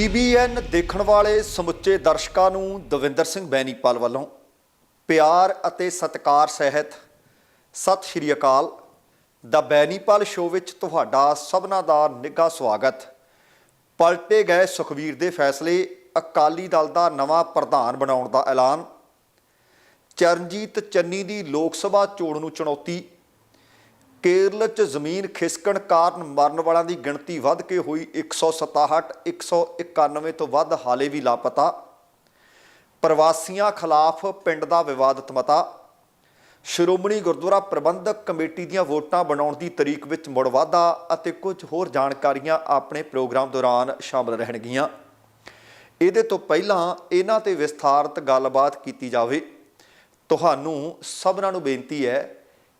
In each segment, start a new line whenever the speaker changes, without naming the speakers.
TBN ਦੇਖਣ ਵਾਲੇ ਸਮੁੱਚੇ ਦਰਸ਼ਕਾਂ ਨੂੰ ਦਵਿੰਦਰ ਸਿੰਘ ਬੈਨੀਪਾਲ ਵੱਲੋਂ ਪਿਆਰ ਅਤੇ ਸਤਿਕਾਰ ਸਹਿਤ ਸਤਿ ਸ਼੍ਰੀ ਅਕਾਲ। ਦਾ ਬੈਨੀਪਾਲ ਸ਼ੋਅ ਵਿੱਚ ਤੁਹਾਡਾ ਸਭਨਾ ਦਾ ਨਿੱਘਾ ਸਵਾਗਤ। ਪਲਟੇ ਗਏ ਸੁਖਵੀਰ ਦੇ ਫੈਸਲੇ ਅਕਾਲੀ ਦਲ ਦਾ ਨਵਾਂ ਪ੍ਰਧਾਨ ਬਣਾਉਣ ਦਾ ਐਲਾਨ। ਚਰਨਜੀਤ ਚੰਨੀ ਦੀ ਲੋਕ ਸਭਾ ਚੋਣ ਨੂੰ ਚੁਣੌਤੀ ਕੇਰਲ 'ਚ ਜ਼ਮੀਨ ਖਿਸਕਣ ਕਾਰਨ ਮਰਨ ਵਾਲਿਆਂ ਦੀ ਗਿਣਤੀ ਵੱਧ ਕੇ ਹੋਈ 167 191 ਤੋਂ ਵੱਧ, ਹਾਲੇ ਵੀ ਲਾਪਤਾ। ਪ੍ਰਵਾਸੀਆਂ ਖਿਲਾਫ ਪਿੰਡ ਦਾ ਵਿਵਾਦਤ ਮਤਾ ਸ਼੍ਰੋਮਣੀ ਗੁਰਦੁਆਰਾ ਪ੍ਰਬੰਧਕ ਕਮੇਟੀ ਦੀਆਂ ਵੋਟਾਂ ਬਣਾਉਣ ਦੀ ਤਰੀਕ ਵਿੱਚ ਮੁੜ ਵਾਧਾ ਅਤੇ ਕੁਝ ਹੋਰ ਜਾਣਕਾਰੀਆਂ ਆਪਣੇ ਪ੍ਰੋਗਰਾਮ ਦੌਰਾਨ ਸ਼ਾਮਲ ਰਹਿਣਗੀਆਂ। ਇਹਦੇ ਤੋਂ ਪਹਿਲਾਂ ਇਹਨਾਂ ਤੇ ਵਿਸਥਾਰਤ ਗੱਲਬਾਤ ਕੀਤੀ ਜਾਵੇ। ਤੁਹਾਨੂੰ ਸਭਨਾਂ ਨੂੰ ਬੇਨਤੀ ਹੈ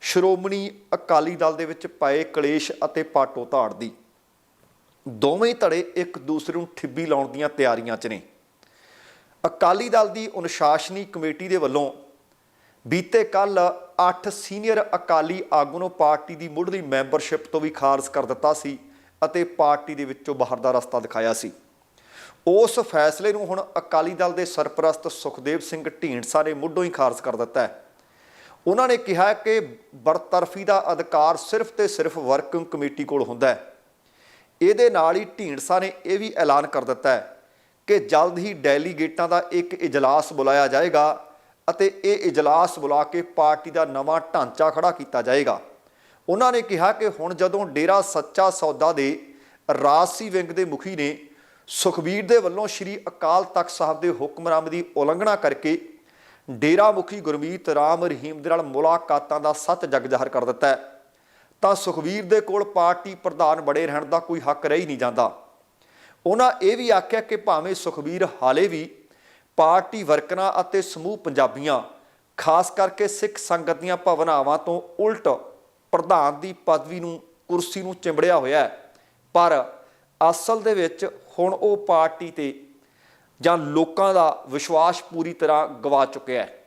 ਸ਼੍ਰੋਮਣੀ ਅਕਾਲੀ ਦਲ ਦੇ ਵਿੱਚ ਪਾਏ ਕਲੇਸ਼ ਅਤੇ ਪਾਟੋ ਧਾੜ ਦੀ। ਦੋਵੇਂ ਧੜੇ ਇੱਕ ਦੂਸਰੇ ਨੂੰ ਠਿੱਬੀ ਲਾਉਣ ਦੀਆਂ ਤਿਆਰੀਆਂ 'ਚ ਨੇ। ਅਕਾਲੀ ਦਲ ਦੀ ਅਨੁਸ਼ਾਸਨੀ ਕਮੇਟੀ ਦੇ ਵੱਲੋਂ ਬੀਤੇ ਕੱਲ 8 ਸੀਨੀਅਰ ਅਕਾਲੀ ਆਗੂ ਨੂੰ ਪਾਰਟੀ ਦੀ ਮੁੱਢਲੀ ਮੈਂਬਰਸ਼ਿਪ ਤੋਂ ਵੀ ਖਾਰਜ ਕਰ ਦਿੱਤਾ ਸੀ ਅਤੇ ਪਾਰਟੀ ਦੇ ਵਿੱਚੋਂ ਬਾਹਰ ਦਾ ਰਸਤਾ ਦਿਖਾਇਆ ਸੀ। ਉਸ ਫੈਸਲੇ ਨੂੰ ਹੁਣ ਅਕਾਲੀ ਦਲ ਦੇ ਸਰਪ੍ਰਸਤ ਸੁਖਦੇਵ ਸਿੰਘ ਢੀਂਡਸਾ ਨੇ ਮੁੱਢੋਂ ਹੀ ਖਾਰਜ ਕਰ ਦਿੱਤਾ ਹੈ। ਉਹਨਾਂ ਨੇ ਕਿਹਾ ਕਿ ਬਰਤਰਫੀ ਦਾ ਅਧਿਕਾਰ ਸਿਰਫ ਤੇ ਸਿਰਫ ਵਰਕਿੰਗ ਕਮੇਟੀ ਕੋਲ ਹੁੰਦਾ ਹੈ। ਇਹਦੇ ਨਾਲ ਹੀ ਢੀਂਡਸਾ ਨੇ ਇਹ ਵੀ ਐਲਾਨ ਕਰ ਦਿੱਤਾ ਹੈ ਕਿ ਜਲਦ ਹੀ ਡੈਲੀਗੇਟਾਂ ਦਾ ਇੱਕ ਇਜਲਾਸ ਬੁਲਾਇਆ ਜਾਏਗਾ ਅਤੇ ਇਹ ਇਜਲਾਸ ਬੁਲਾ ਕੇ ਪਾਰਟੀ ਦਾ ਨਵਾਂ ਢਾਂਚਾ ਖੜਾ ਕੀਤਾ ਜਾਏਗਾ। ਉਹਨਾਂ ਨੇ ਕਿਹਾ ਕਿ ਹੁਣ ਜਦੋਂ ਡੇਰਾ ਸੱਚਾ ਸੌਦਾ ਦੇ ਰਾਜਸੀ ਵਿੰਗ ਦੇ ਮੁਖੀ ਨੇ ਸੁਖਬੀਰ ਦੇ ਵੱਲੋਂ ਸ੍ਰੀ ਅਕਾਲ ਤਖਤ ਸਾਹਿਬ ਦੇ ਹੁਕਮਰਾਮ ਦੀ ਉਲੰਘਣਾ ਕਰਕੇ ਡੇਰਾ ਮੁਖੀ ਗੁਰਮੀਤ ਰਾਮ ਰਹੀਮ ਦੇ ਨਾਲ ਮੁਲਾਕਾਤਾਂ ਦਾ ਸੱਚ ਜਗ ਜ਼ਾਹਰ ਕਰ ਦਿੱਤਾ ਹੈ। ਤਾਂ ਸੁਖਵੀਰ ਦੇ ਕੋਲ ਪਾਰਟੀ ਪ੍ਰਧਾਨ ਬੜੇ ਰਹਿਣ ਦਾ ਕੋਈ ਹੱਕ ਰਹੀ ਨਹੀਂ ਜਾਂਦਾ। ਉਹਨਾਂ ਇਹ ਵੀ ਆਖਿਆ ਕਿ ਭਾਵੇਂ ਸੁਖਵੀਰ ਹਾਲੇ ਵੀ ਪਾਰਟੀ ਵਰਕਰਾਂ ਅਤੇ ਸਮੂਹ ਪੰਜਾਬੀਆਂ, ਖਾਸ ਕਰਕੇ ਸਿੱਖ ਸੰਗਤ ਦੀਆਂ ਭਾਵਨਾਵਾਂ ਤੋਂ ਉਲਟ ਪ੍ਰਧਾਨ ਦੀ ਪਦਵੀ ਨੂੰ ਕੁਰਸੀ ਨੂੰ ਚਿੰਬੜਿਆ ਹੋਇਆ ਹੈ। ਪਰ ਅਸਲ ਦੇ ਵਿੱਚ ਹੁਣ ਉਹ ਪਾਰਟੀ ਤੇ ਜਾਂ ਲੋਕਾਂ ਦਾ ਵਿਸ਼ਵਾਸ ਪੂਰੀ ਤਰ੍ਹਾਂ ਗਵਾ ਚੁੱਕਿਆ ਹੈ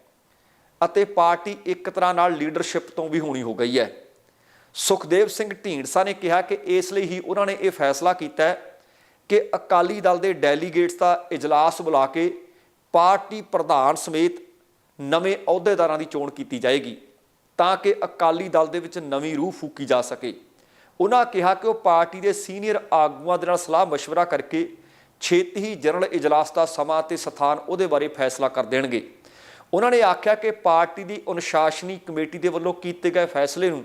ਅਤੇ ਪਾਰਟੀ ਇੱਕ ਤਰ੍ਹਾਂ ਨਾਲ ਲੀਡਰਸ਼ਿਪ ਤੋਂ ਵੀ ਹੋਣੀ ਹੋ ਗਈ ਹੈ ਸੁਖਦੇਵ ਸਿੰਘ ਢੀਂਡਸਾ ਨੇ ਕਿਹਾ ਕਿ ਇਸ ਲਈ ਹੀ ਉਹਨਾਂ ਨੇ ਇਹ ਫੈਸਲਾ ਕੀਤਾ ਹੈ ਕਿ ਅਕਾਲੀ ਦਲ ਦੇ ਡੈਲੀਗੇਟਸ ਦਾ ਇਜਲਾਸ ਬੁਲਾ ਕੇ ਪਾਰਟੀ ਪ੍ਰਧਾਨ ਸਮੇਤ ਨਵੇਂ ਅਹੁਦੇਦਾਰਾਂ ਦੀ ਚੋਣ ਕੀਤੀ ਜਾਏਗੀ ਤਾਂ ਕਿ ਅਕਾਲੀ ਦਲ ਦੇ ਵਿੱਚ ਨਵੀਂ ਰੂਹ ਫੂਕੀ ਜਾ ਸਕੇ ਉਹਨਾਂ ਕਿਹਾ ਕਿ ਉਹ ਪਾਰਟੀ ਦੇ ਸੀਨੀਅਰ ਆਗੂਆਂ ਦੇ ਨਾਲ ਸਲਾਹ مشورہ ਕਰਕੇ ਛੇਤੀ ਹੀ ਜਨਰਲ ਇਜਲਾਸ ਦਾ ਸਮਾਂ ਤੇ ਸਥਾਨ ਉਹਦੇ ਬਾਰੇ ਫੈਸਲਾ ਕਰ ਦੇਣਗੇ। ਉਹਨਾਂ ਨੇ ਆਖਿਆ ਕਿ ਪਾਰਟੀ ਦੀ ਅਨੁਸ਼ਾਸਨੀ ਕਮੇਟੀ ਦੇ ਵੱਲੋਂ ਕੀਤੇ ਗਏ ਫੈਸਲੇ ਨੂੰ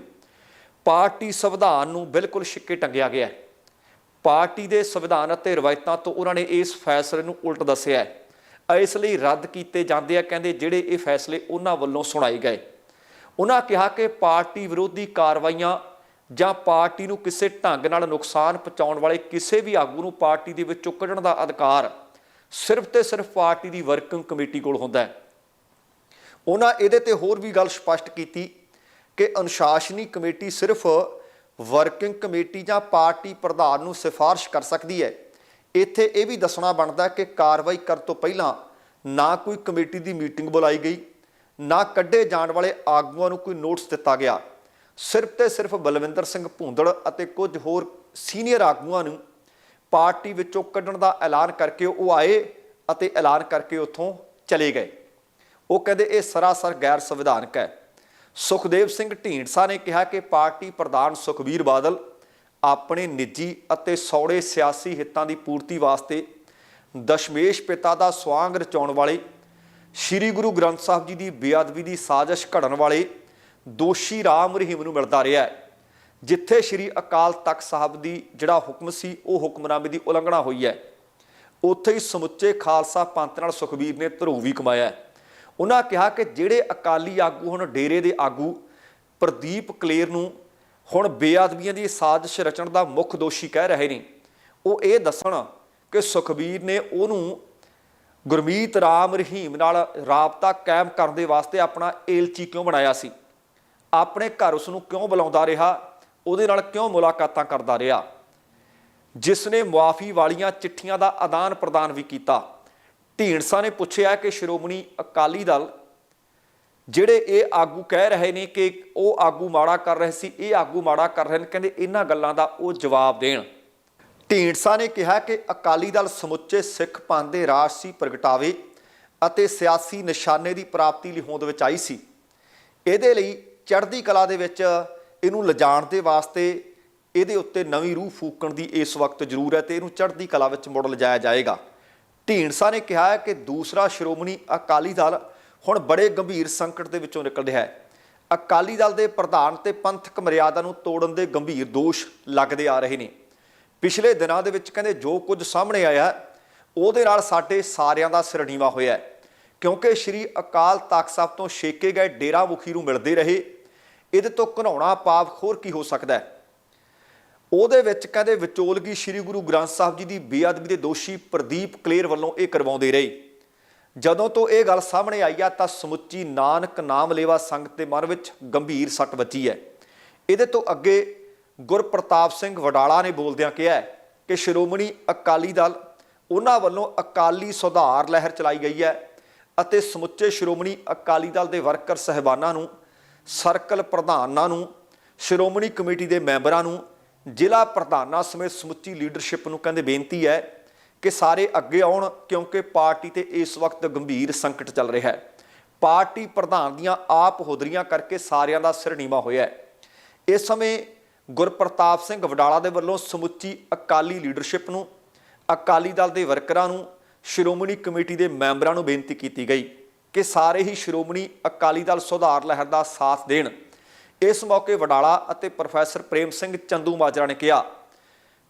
ਪਾਰਟੀ ਸੰਵਿਧਾਨ ਨੂੰ ਬਿਲਕੁਲ ਛਿੱਕੇ ਟੰਗਿਆ ਗਿਆ ਹੈ। ਪਾਰਟੀ ਦੇ ਸੰਵਿਧਾਨ ਅਤੇ ਰਵਾਇਤਾਂ ਤੋਂ ਉਹਨਾਂ ਨੇ ਇਸ ਫੈਸਲੇ ਨੂੰ ਉਲਟ ਦੱਸਿਆ ਹੈ। ਇਸ ਲਈ ਰੱਦ ਕੀਤੇ ਜਾਂਦੇ ਆ, ਕਹਿੰਦੇ ਜਿਹੜੇ ਇਹ ਫੈਸਲੇ ਉਹਨਾਂ ਵੱਲੋਂ ਸੁਣਾਏ ਗਏ। ਉਹਨਾਂ ਕਿਹਾ ਕਿ ਪਾਰਟੀ ਵਿਰੋਧੀ ਕਾਰਵਾਈਆਂ ਜਾਂ ਪਾਰਟੀ ਨੂੰ ਕਿਸੇ ਢੰਗ ਨਾਲ ਨੁਕਸਾਨ ਪਹੁੰਚਾਉਣ ਵਾਲੇ ਕਿਸੇ ਵੀ ਆਗੂ ਨੂੰ ਪਾਰਟੀ ਦੇ ਵਿੱਚੋਂ ਕੱਢਣ ਦਾ ਅਧਿਕਾਰ ਸਿਰਫ ਤੇ ਸਿਰਫ ਪਾਰਟੀ ਦੀ ਵਰਕਿੰਗ ਕਮੇਟੀ ਕੋਲ ਹੁੰਦਾ ਹੈ। ਉਹਨਾਂ ਇਹਦੇ ਤੇ ਹੋਰ ਵੀ ਗੱਲ ਸਪਸ਼ਟ ਕੀਤੀ ਕਿ ਅਨੁਸ਼ਾਸਨੀ ਕਮੇਟੀ ਸਿਰਫ ਵਰਕਿੰਗ ਕਮੇਟੀ ਜਾਂ ਪਾਰਟੀ ਪ੍ਰਧਾਨ ਨੂੰ ਸਿਫਾਰਿਸ਼ ਕਰ ਸਕਦੀ ਹੈ। ਇੱਥੇ ਇਹ ਵੀ ਦੱਸਣਾ ਬਣਦਾ ਕਿ ਕਾਰਵਾਈ ਕਰਨ ਤੋਂ ਪਹਿਲਾਂ ਨਾ ਕੋਈ ਕਮੇਟੀ ਦੀ ਮੀਟਿੰਗ ਬੁਲਾਈ ਗਈ, ਨਾ ਕੱਢੇ ਜਾਣ ਵਾਲੇ ਆਗੂਆਂ ਨੂੰ ਕੋਈ ਨੋਟਿਸ ਦਿੱਤਾ ਗਿਆ। ਸਿਰਫ ਤੇ ਸਿਰਫ ਬਲਵਿੰਦਰ ਸਿੰਘ ਭੂੰਦੜ ਅਤੇ ਕੁਝ ਹੋਰ ਸੀਨੀਅਰ ਆਗੂਆਂ ਨੂੰ ਪਾਰਟੀ ਵਿੱਚੋਂ ਕੱਢਣ ਦਾ ਐਲਾਨ ਕਰਕੇ ਉਹ ਆਏ ਅਤੇ ਐਲਾਨ ਕਰਕੇ ਉੱਥੋਂ ਚਲੇ ਗਏ। ਉਹ ਕਹਿੰਦੇ ਇਹ ਸਰਾਸਰ ਗੈਰ ਸੰਵਿਧਾਨਕ ਹੈ। ਸੁਖਦੇਵ ਸਿੰਘ ਢੀਂਡਸਾ ਨੇ ਕਿਹਾ ਕਿ ਪਾਰਟੀ ਪ੍ਰਧਾਨ ਸੁਖਬੀਰ ਬਾਦਲ ਆਪਣੇ ਨਿੱਜੀ ਅਤੇ ਸੌੜੇ ਸਿਆਸੀ ਹਿੱਤਾਂ ਦੀ ਪੂਰਤੀ ਵਾਸਤੇ ਦਸ਼ਮੇਸ਼ ਪਿਤਾ ਦਾ ਸਵਾਂਗ ਰਚਾਉਣ ਵਾਲੇ, ਸ੍ਰੀ ਗੁਰੂ ਗ੍ਰੰਥ ਸਾਹਿਬ ਜੀ ਦੀ ਬੇਅਦਬੀ ਦੀ ਸਾਜ਼ਿਸ਼ ਘੜਨ ਵਾਲੇ ਦੋਸ਼ੀ ਰਾਮ ਰਹੀਮ ਨੂੰ ਮਿਲਦਾ ਰਿਹਾ ਹੈ, ਜਿੱਥੇ ਸ੍ਰੀ ਅਕਾਲ ਤਖਤ ਸਾਹਿਬ ਦੀ ਜਿਹੜਾ ਹੁਕਮ ਸੀ, ਉਹ ਹੁਕਮਨਾਮੇ ਦੀ ਉਲੰਘਣਾ ਹੋਈ ਹੈ। ਉੱਥੇ ਹੀ ਸਮੁੱਚੇ ਖਾਲਸਾ ਪੰਥ ਨਾਲ ਸੁਖਬੀਰ ਨੇ ਧਰੋਹ ਵੀ ਕਮਾਇਆ ਉਹਨਾਂ ਕਿਹਾ ਕਿ ਜਿਹੜੇ ਅਕਾਲੀ ਆਗੂ ਹੁਣ ਡੇਰੇ ਦੇ ਆਗੂ ਪ੍ਰਦੀਪ ਕਲੇਰ ਨੂੰ ਹੁਣ ਬੇਅਦਬੀਆਂ ਦੀ ਸਾਜ਼ਿਸ਼ ਰਚਣ ਦਾ ਮੁੱਖ ਦੋਸ਼ੀ ਕਹਿ ਰਹੇ ਨੇ, ਉਹ ਇਹ ਦੱਸਣ ਕਿ ਸੁਖਬੀਰ ਨੇ ਉਹਨੂੰ ਗੁਰਮੀਤ ਰਾਮ ਰਹੀਮ ਨਾਲ ਰਾਬਤਾ ਕਾਇਮ ਕਰਨ ਦੇ ਵਾਸਤੇ ਆਪਣਾ ਏਲਚੀ ਕਿਉਂ ਬਣਾਇਆ ਸੀ? ਆਪਣੇ ਘਰ ਉਸ ਨੂੰ ਕਿਉਂ ਬੁਲਾਉਂਦਾ ਰਿਹਾ? ਉਹਦੇ ਨਾਲ ਕਿਉਂ ਮੁਲਾਕਾਤਾਂ ਕਰਦਾ ਰਿਹਾ? ਜਿਸ ਨੇ ਮੁਆਫੀ ਵਾਲੀਆਂ ਚਿੱਠੀਆਂ ਦਾ ਆਦਾਨ ਪ੍ਰਦਾਨ ਵੀ ਕੀਤਾ। ਢੀਂਡਸਾ ਨੇ ਪੁੱਛਿਆ ਕਿ ਸ਼੍ਰੋਮਣੀ ਅਕਾਲੀ ਦਲ ਜਿਹੜੇ ਇਹ ਆਗੂ ਕਹਿ ਰਹੇ ਨੇ ਕਿ ਉਹ ਆਗੂ ਮਾੜਾ ਕਰ ਰਹੇ ਸੀ, ਇਹ ਆਗੂ ਮਾੜਾ ਕਰ ਰਹੇ ਨੇ, ਕਹਿੰਦੇ ਇਹਨਾਂ ਗੱਲਾਂ ਦਾ ਉਹ ਜਵਾਬ ਦੇਣ। ਢੀਂਡਸਾ ਨੇ ਕਿਹਾ ਕਿ ਅਕਾਲੀ ਦਲ ਸਮੁੱਚੇ ਸਿੱਖ ਪੰਥ ਦੇ ਰਾਜਸੀ ਪ੍ਰਗਟਾਵੇ ਅਤੇ ਸਿਆਸੀ ਨਿਸ਼ਾਨੇ ਦੀ ਪ੍ਰਾਪਤੀ ਲਈ ਹੋਂਦ ਵਿੱਚ ਆਈ ਸੀ। ਇਹਦੇ ਲਈ ਚੜ੍ਹਦੀ ਕਲਾ ਦੇ ਵਿੱਚ ਇਹਨੂੰ ਲਿਜਾਣ ਦੇ ਵਾਸਤੇ ਇਹਦੇ ਉੱਤੇ ਨਵੀਂ ਰੂਹ ਫੂਕਣ ਦੀ ਇਸ ਵਕਤ ਜ਼ਰੂਰ ਹੈ ਤੇ ਇਹਨੂੰ ਚੜ੍ਹਦੀ ਕਲਾ ਵਿੱਚ ਮੁੜ ਲਿਜਾਇਆ ਜਾਏਗਾ। ਢੀਂਡਸਾ ਨੇ ਕਿਹਾ ਕਿ ਦੂਸਰਾ ਸ਼੍ਰੋਮਣੀ ਅਕਾਲੀ ਦਲ ਹੁਣ ਬੜੇ ਗੰਭੀਰ ਸੰਕਟ ਦੇ ਵਿੱਚੋਂ ਨਿਕਲ ਰਿਹਾ ਹੈ। ਅਕਾਲੀ ਦਲ ਦੇ ਪ੍ਰਧਾਨ ਤੇ ਪੰਥਕ ਮਰਿਆਦਾ ਨੂੰ ਤੋੜਨ ਦੇ ਗੰਭੀਰ ਦੋਸ਼ ਲੱਗਦੇ ਆ ਰਹੇ ਨੇ। ਪਿਛਲੇ ਦਿਨਾਂ ਦੇ ਵਿੱਚ ਕਹਿੰਦੇ ਜੋ ਕੁਝ ਸਾਹਮਣੇ ਆਇਆ ਉਹਦੇ ਨਾਲ ਸਾਡੇ ਸਾਰਿਆਂ ਦਾ ਸਿਰ ਨੀਵਾ ਹੋਇਆ ਕਿਉਂਕਿ ਸ੍ਰੀ ਅਕਾਲ ਤਖਤ ਸਾਹਿਬ ਤੋਂ ਛੇਕੇ ਗਏ ਡੇਰਾ ਮੁਖੀ ਨੂੰ ਮਿਲਦੇ ਰਹੇ ਇਹਦੇ ਤੋਂ ਘਨਾਉਣਾ ਪਾਪ ਹੋਰ ਕੀ ਹੋ ਸਕਦਾ ਹੈ? ਉਹਦੇ ਵਿੱਚ ਕਹਿੰਦੇ ਵਿਚੋਲਗੀ ਸ੍ਰੀ ਗੁਰੂ ਗ੍ਰੰਥ ਸਾਹਿਬ ਜੀ ਦੀ ਬੇਅਦਬੀ ਦੇ ਦੋਸ਼ੀ ਪ੍ਰਦੀਪ ਕਲੇਰ ਵੱਲੋਂ ਇਹ ਕਰਵਾਉਂਦੇ ਰਹੇ। ਜਦੋਂ ਤੋਂ ਇਹ ਗੱਲ ਸਾਹਮਣੇ ਆਈ ਆ, ਤਾਂ ਸਮੁੱਚੀ ਨਾਨਕ ਨਾਮ ਲੇਵਾ ਸੰਗਤ ਦੇ ਮਨ ਵਿੱਚ ਗੰਭੀਰ ਸੱਟ ਵੱਜੀ ਹੈ। ਇਹਦੇ ਤੋਂ ਅੱਗੇ ਗੁਰਪ੍ਰਤਾਪ ਸਿੰਘ ਵਡਾਲਾ ਨੇ ਬੋਲਦਿਆਂ ਕਿਹਾ ਕਿ ਸ਼੍ਰੋਮਣੀ ਅਕਾਲੀ ਦਲ ਉਹਨਾਂ ਵੱਲੋਂ ਅਕਾਲੀ ਸੁਧਾਰ ਲਹਿਰ ਚਲਾਈ ਗਈ ਹੈ ਅਤੇ ਸਮੁੱਚੇ ਸ਼੍ਰੋਮਣੀ ਅਕਾਲੀ ਦਲ ਦੇ ਵਰਕਰ ਸਹਿਬਾਨਾਂ ਨੂੰ ਸਰਕਲ ਪ੍ਰਧਾਨਾਂ ਨੂੰ, ਸ਼੍ਰੋਮਣੀ ਕਮੇਟੀ ਦੇ ਮੈਂਬਰਾਂ ਨੂੰ, ਜ਼ਿਲ੍ਹਾ ਪ੍ਰਧਾਨਾਂ ਸਮੇਤ ਸਮੁੱਚੀ ਲੀਡਰਸ਼ਿਪ ਨੂੰ ਕਹਿੰਦੇ ਬੇਨਤੀ ਹੈ ਕਿ ਸਾਰੇ ਅੱਗੇ ਆਉਣ ਕਿਉਂਕਿ ਪਾਰਟੀ ਤੇ ਇਸ ਵਕਤ ਗੰਭੀਰ ਸੰਕਟ ਚੱਲ ਰਿਹਾ ਹੈ। ਪਾਰਟੀ ਪ੍ਰਧਾਨ ਦੀਆਂ ਆਪ ਹੋਦਰੀਆਂ ਕਰਕੇ ਸਾਰਿਆਂ ਦਾ ਸਿਰ ਨੀਵਾ ਹੋਇਆ ਹੈ। ਇਸ ਸਮੇਂ ਗੁਰਪ੍ਰਤਾਪ ਸਿੰਘ ਵਡਾਲਾ ਦੇ ਵੱਲੋਂ ਸਮੁੱਚੀ ਅਕਾਲੀ ਲੀਡਰਸ਼ਿਪ ਨੂੰ, ਅਕਾਲੀ ਦਲ ਦੇ ਵਰਕਰਾਂ ਨੂੰ, ਸ਼੍ਰੋਮਣੀ ਕਮੇਟੀ ਦੇ ਮੈਂਬਰਾਂ ਨੂੰ ਬੇਨਤੀ ਕੀਤੀ ਗਈ। ਕਿ ਸਾਰੇ ਹੀ ਸ਼੍ਰੋਮਣੀ ਅਕਾਲੀ ਦਲ ਸੁਧਾਰ ਲਹਿਰ ਦਾ ਸਾਥ ਦੇਣ ਇਸ ਮੌਕੇ ਵਡਾਲਾ ਅਤੇ ਪ੍ਰੋਫੈਸਰ ਪ੍ਰੇਮ ਸਿੰਘ ਚੰਦੂ ਮਾਜਰਾ ਨੇ ਕਿਹਾ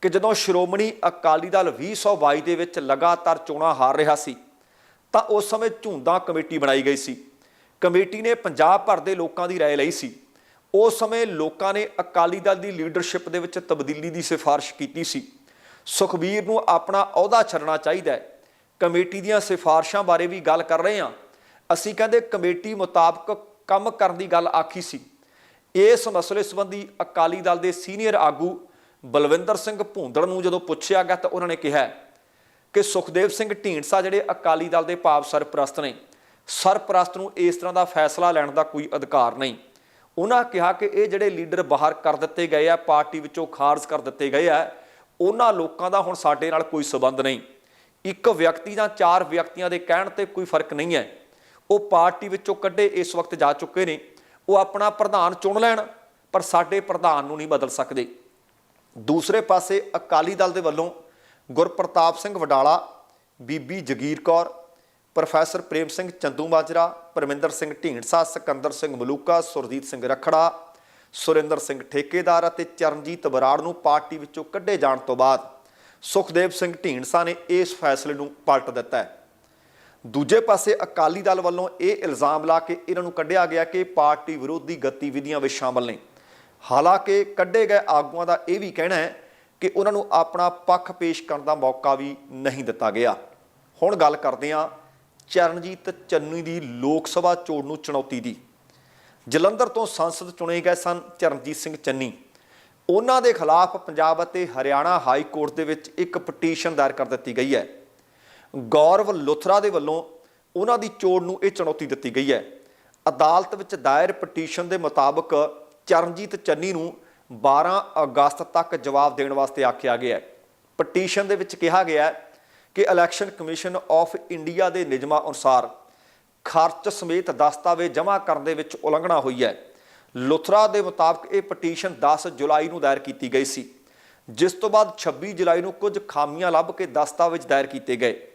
ਕਿ ਜਦੋਂ ਸ਼੍ਰੋਮਣੀ ਅਕਾਲੀ ਦਲ 2022 ਦੇ ਵਿੱਚ ਲਗਾਤਾਰ ਚੋਣਾਂ ਹਾਰ ਰਿਹਾ ਸੀ ਤਾਂ ਉਸ ਸਮੇਂ ਝੁੰਦਾ ਕਮੇਟੀ ਬਣਾਈ ਗਈ ਸੀ ਕਮੇਟੀ ਨੇ ਪੰਜਾਬ ਭਰ ਦੇ ਲੋਕਾਂ ਦੀ رائے ਲਈ ਸੀ ਉਸ ਸਮੇਂ ਲੋਕਾਂ ਨੇ ਅਕਾਲੀ ਦਲ ਦੀ ਲੀਡਰਸ਼ਿਪ ਦੇ ਵਿੱਚ ਤਬਦੀਲੀ ਦੀ ਸਿਫਾਰਿਸ਼ ਕੀਤੀ ਸੀ ਸੁਖਬੀਰ ਨੂੰ ਆਪਣਾ ਅਹੁਦਾ ਛੱਡਣਾ ਚਾਹੀਦਾ ਹੈ ਕਮੇਟੀ ਦੀਆਂ ਸਿਫਾਰਿਸ਼ਾਂ ਬਾਰੇ ਵੀ ਗੱਲ ਕਰ ਰਹੇ ਹਾਂ ਅਸੀਂ ਕਹਿੰਦੇ ਕਮੇਟੀ ਮੁਤਾਬਕ ਕੰਮ ਕਰਨ ਦੀ ਗੱਲ ਆਖੀ ਸੀ। ਇਸ ਮਸਲੇ ਸੰਬੰਧੀ ਅਕਾਲੀ ਦਲ ਦੇ ਸੀਨੀਅਰ ਆਗੂ ਬਲਵਿੰਦਰ ਸਿੰਘ ਭੂੰਦੜ ਨੂੰ ਜਦੋਂ ਪੁੱਛਿਆ ਗਿਆ ਤਾਂ ਉਹਨਾਂ ਨੇ ਕਿਹਾ ਕਿ ਸੁਖਦੇਵ ਸਿੰਘ ਢੀਂਡਸਾ ਜਿਹੜੇ ਅਕਾਲੀ ਦਲ ਦੇ ਭਾਵ ਸਰਪ੍ਰਸਤ ਨੇ, ਸਰਪ੍ਰਸਤ ਨੂੰ ਇਸ ਤਰ੍ਹਾਂ ਦਾ ਫੈਸਲਾ ਲੈਣ ਦਾ ਕੋਈ ਅਧਿਕਾਰ ਨਹੀਂ। ਉਹਨਾਂ ਕਿਹਾ ਕਿ ਇਹ ਜਿਹੜੇ ਲੀਡਰ ਬਾਹਰ ਕਰ ਦਿੱਤੇ ਗਏ ਆ, ਪਾਰਟੀ ਵਿੱਚੋਂ ਖਾਰਜ ਕਰ ਦਿੱਤੇ ਗਏ ਆ, ਉਹਨਾਂ ਲੋਕਾਂ ਦਾ ਹੁਣ ਸਾਡੇ ਨਾਲ ਕੋਈ ਸਬੰਧ ਨਹੀਂ। ਇੱਕ ਵਿਅਕਤੀ ਜਾਂ ਚਾਰ ਵਿਅਕਤੀਆਂ ਦੇ ਕਹਿਣ ਤੇ ਕੋਈ ਫ਼ਰਕ ਨਹੀਂ ਹੈ। ਉਹ ਪਾਰਟੀ ਵਿੱਚੋਂ ਕੱਢੇ, ਇਸ ਵਕਤ ਜਾ ਚੁੱਕੇ ਨੇ। ਉਹ ਆਪਣਾ ਪ੍ਰਧਾਨ ਚੁਣ ਲੈਣ, ਪਰ ਸਾਡੇ ਪ੍ਰਧਾਨ ਨੂੰ ਨਹੀਂ ਬਦਲ ਸਕਦੇ। ਦੂਸਰੇ ਪਾਸੇ ਅਕਾਲੀ ਦਲ ਦੇ ਵੱਲੋਂ ਗੁਰਪ੍ਰਤਾਪ ਸਿੰਘ ਵਡਾਲਾ, ਬੀਬੀ ਜਗੀਰ ਕੌਰ, ਪ੍ਰੋਫੈਸਰ ਪ੍ਰੇਮ ਸਿੰਘ ਚੰਦੂ ਮਾਜਰਾ, ਪਰਮਿੰਦਰ ਸਿੰਘ ਢੀਂਡਸਾ, ਸਿਕੰਦਰ ਸਿੰਘ ਮਲੂਕਾ, ਸੁਰਜੀਤ ਸਿੰਘ ਰਖੜਾ, ਸੁਰਿੰਦਰ ਸਿੰਘ ਠੇਕੇਦਾਰ ਅਤੇ ਚਰਨਜੀਤ ਬਰਾੜ ਨੂੰ ਪਾਰਟੀ ਵਿੱਚੋਂ ਕੱਢੇ ਜਾਣ ਤੋਂ ਬਾਅਦ ਸੁਖਦੇਵ ਸਿੰਘ ਢੀਂਡਸਾ ਨੇ ਇਸ ਫੈਸਲੇ ਨੂੰ ਪਲਟ ਦਿੱਤਾ ਹੈ। ਦੂਜੇ ਪਾਸੇ ਅਕਾਲੀ ਦਲ ਵੱਲੋਂ ਇਹ ਇਲਜ਼ਾਮ ਲਾ ਕੇ ਇਹਨਾਂ ਨੂੰ ਕੱਢਿਆ ਗਿਆ ਕਿ ਪਾਰਟੀ ਵਿਰੋਧੀ ਗਤੀਵਿਧੀਆਂ ਵਿੱਚ ਸ਼ਾਮਲ ਨੇ ਹਾਲਾਂਕਿ ਕੱਢੇ ਗਏ ਆਗੂਆਂ ਦਾ ਇਹ ਵੀ ਕਹਿਣਾ ਹੈ ਕਿ ਉਹਨਾਂ ਨੂੰ ਆਪਣਾ ਪੱਖ ਪੇਸ਼ ਕਰਨ ਦਾ ਮੌਕਾ ਵੀ ਨਹੀਂ ਦਿੱਤਾ ਗਿਆ। ਹੁਣ ਗੱਲ ਕਰਦੇ ਹਾਂ ਚਰਨਜੀਤ ਚੰਨੀ ਦੀ ਲੋਕ ਸਭਾ ਚੋਣ ਨੂੰ ਚੁਣੌਤੀ ਦੀ। ਜਲੰਧਰ ਤੋਂ ਸੰਸਦ ਚੁਣੇ ਗਏ ਸਨ ਚਰਨਜੀਤ ਸਿੰਘ ਚੰਨੀ। ਉਹਨਾਂ ਦੇ ਖਿਲਾਫ ਪੰਜਾਬ ਅਤੇ ਹਰਿਆਣਾ ਹਾਈ ਕੋਰਟ ਦੇ ਵਿੱਚ ਇੱਕ ਪਟੀਸ਼ਨ ਦਾਇਰ ਕਰ ਦਿੱਤੀ ਗਈ ਹੈ। ਗੌਰਵ ਲੁਥਰਾ ਦੇ ਵੱਲੋਂ ਉਹਨਾਂ ਦੀ ਚੋਣ ਨੂੰ ਇਹ ਚੁਣੌਤੀ ਦਿੱਤੀ ਗਈ ਹੈ। ਅਦਾਲਤ ਵਿੱਚ ਦਾਇਰ ਪਟੀਸ਼ਨ ਦੇ ਮੁਤਾਬਕ ਚਰਨਜੀਤ ਚੰਨੀ ਨੂੰ 12 ਅਗਸਤ ਤੱਕ ਜਵਾਬ ਦੇਣ ਵਾਸਤੇ ਆਖਿਆ ਗਿਆ ਹੈ। ਪਟੀਸ਼ਨ ਦੇ ਵਿੱਚ ਕਿਹਾ ਗਿਆ ਹੈ ਕਿ ਇਲੈਕਸ਼ਨ ਕਮਿਸ਼ਨ ਆਫ ਇੰਡੀਆ ਦੇ ਨਿਯਮਾਂ ਅਨੁਸਾਰ ਖਰਚ ਸਮੇਤ ਦਸਤਾਵੇਜ਼ ਜਮ੍ਹਾਂ ਕਰਨ ਦੇ ਵਿੱਚ ਉਲੰਘਣਾ ਹੋਈ ਹੈ। ਲੁਥਰਾ ਦੇ ਮੁਤਾਬਕ ਇਹ ਪਟੀਸ਼ਨ 10 ਜੁਲਾਈ ਨੂੰ ਦਾਇਰ ਕੀਤੀ ਗਈ ਸੀ, ਜਿਸ ਤੋਂ ਬਾਅਦ 26 ਜੁਲਾਈ ਨੂੰ ਕੁਝ ਖਾਮੀਆਂ ਲੱਭ ਕੇ ਦਸਤਾਵੇਜ਼ ਦਾਇਰ ਕੀਤੇ ਗਏ।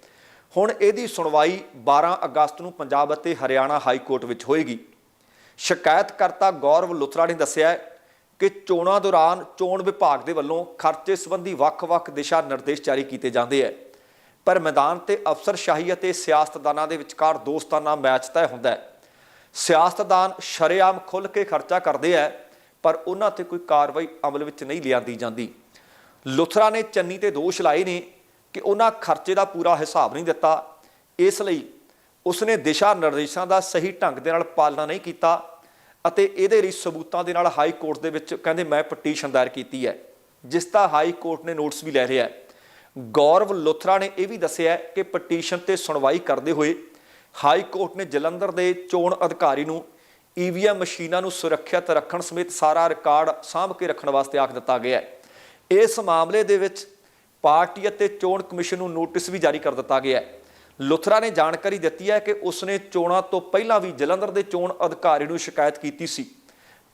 ਹੁਣ ਇਹਦੀ ਸੁਣਵਾਈ 12 ਅਗਸਤ ਨੂੰ ਪੰਜਾਬ ਅਤੇ ਹਰਿਆਣਾ ਹਾਈ ਕੋਰਟ ਵਿੱਚ ਹੋਏਗੀ। ਸ਼ਿਕਾਇਤਕਰਤਾ ਗੌਰਵ ਲੁਥਰਾ ਨੇ ਦੱਸਿਆ ਕਿ ਚੋਣਾਂ ਦੌਰਾਨ ਚੋਣ ਵਿਭਾਗ ਦੇ ਵੱਲੋਂ ਖਰਚੇ ਸੰਬੰਧੀ ਵੱਖ-ਵੱਖ ਦਿਸ਼ਾ ਨਿਰਦੇਸ਼ ਜਾਰੀ ਕੀਤੇ ਜਾਂਦੇ ਹੈ। ਪਰ ਮੈਦਾਨ ਤੇ ਅਫਸਰਸ਼ਾਹੀ ਅਤੇ ਸਿਆਸਤਦਾਨਾਂ ਦੇ ਵਿਚਕਾਰ ਦੋਸਤਾਨਾ ਮੈਚ ਤੈਅ ਹੁੰਦਾ ਹੈ। ਸਿਆਸਤਦਾਨ ਸ਼ਰੇਆਮ ਖੁੱਲ੍ਹ ਕੇ ਖਰਚਾ ਕਰਦੇ ਹੈ, ਪਰ ਉਹਨਾਂ ਤੇ ਕੋਈ ਕਾਰਵਾਈ ਅਮਲ ਵਿੱਚ ਨਹੀਂ ਲਿਆਂਦੀ ਜਾਂਦੀ। ਲੁਥਰਾ ਨੇ ਚੰਨੀ ਤੇ ਦੋਸ਼ ਲਾਏ ਨੇ ਕਿ ਉਹਨਾਂ ਖਰਚੇ ਦਾ ਪੂਰਾ ਹਿਸਾਬ ਨਹੀਂ ਦਿੱਤਾ। ਇਸ ਲਈ ਉਸਨੇ ਦਿਸ਼ਾ ਨਿਰਦੇਸ਼ਾਂ ਦਾ ਸਹੀ ਢੰਗ ਦੇ ਨਾਲ ਪਾਲਣਾ ਨਹੀਂ ਕੀਤਾ ਅਤੇ ਇਹਦੇ ਲਈ ਸਬੂਤਾਂ ਦੇ ਨਾਲ ਹਾਈ ਕੋਰਟ ਦੇ ਵਿੱਚ ਕਹਿੰਦੇ ਮੈਂ ਪਟੀਸ਼ਨ ਦਾਇਰ ਕੀਤੀ ਹੈ, ਜਿਸ ਦਾ ਹਾਈ ਕੋਰਟ ਨੇ ਨੋਟਿਸ ਵੀ ਲੈ ਰਿਹਾ ਹੈ। ਗੌਰਵ ਲੋਥਰਾ ਨੇ ਇਹ ਵੀ ਦੱਸਿਆ ਕਿ ਪਟੀਸ਼ਨ ਤੇ ਸੁਣਵਾਈ ਕਰਦੇ ਹੋਏ ਹਾਈ ਕੋਰਟ ਨੇ ਜਲੰਧਰ ਦੇ ਚੋਣ ਅਧਿਕਾਰੀ ਨੂੰ ਈਵੀਐਮ ਮਸ਼ੀਨਾਂ ਨੂੰ ਸੁਰੱਖਿਅਤ ਰੱਖਣ ਸਮੇਤ ਸਾਰਾ ਰਿਕਾਰਡ ਸਾਂਭ ਕੇ ਰੱਖਣ ਵਾਸਤੇ ਆਖ ਦਿੱਤਾ ਗਿਆ ਹੈ। ਇਸ ਮਾਮਲੇ ਦੇ ਵਿੱਚ ਪਾਰਟੀ ਅਤੇ ਚੋਣ ਕਮਿਸ਼ਨ ਨੂੰ ਨੋਟਿਸ ਵੀ ਜਾਰੀ ਕਰ ਦਿੱਤਾ ਗਿਆ ਹੈ। ਲੁਥਰਾ ਨੇ ਜਾਣਕਾਰੀ ਦਿੱਤੀ ਹੈ ਕਿ ਉਸਨੇ ਚੋਣਾਂ ਤੋਂ ਪਹਿਲਾਂ ਵੀ ਜਲੰਧਰ ਦੇ ਚੋਣ ਅਧਿਕਾਰੀ ਨੂੰ ਸ਼ਿਕਾਇਤ ਕੀਤੀ ਸੀ।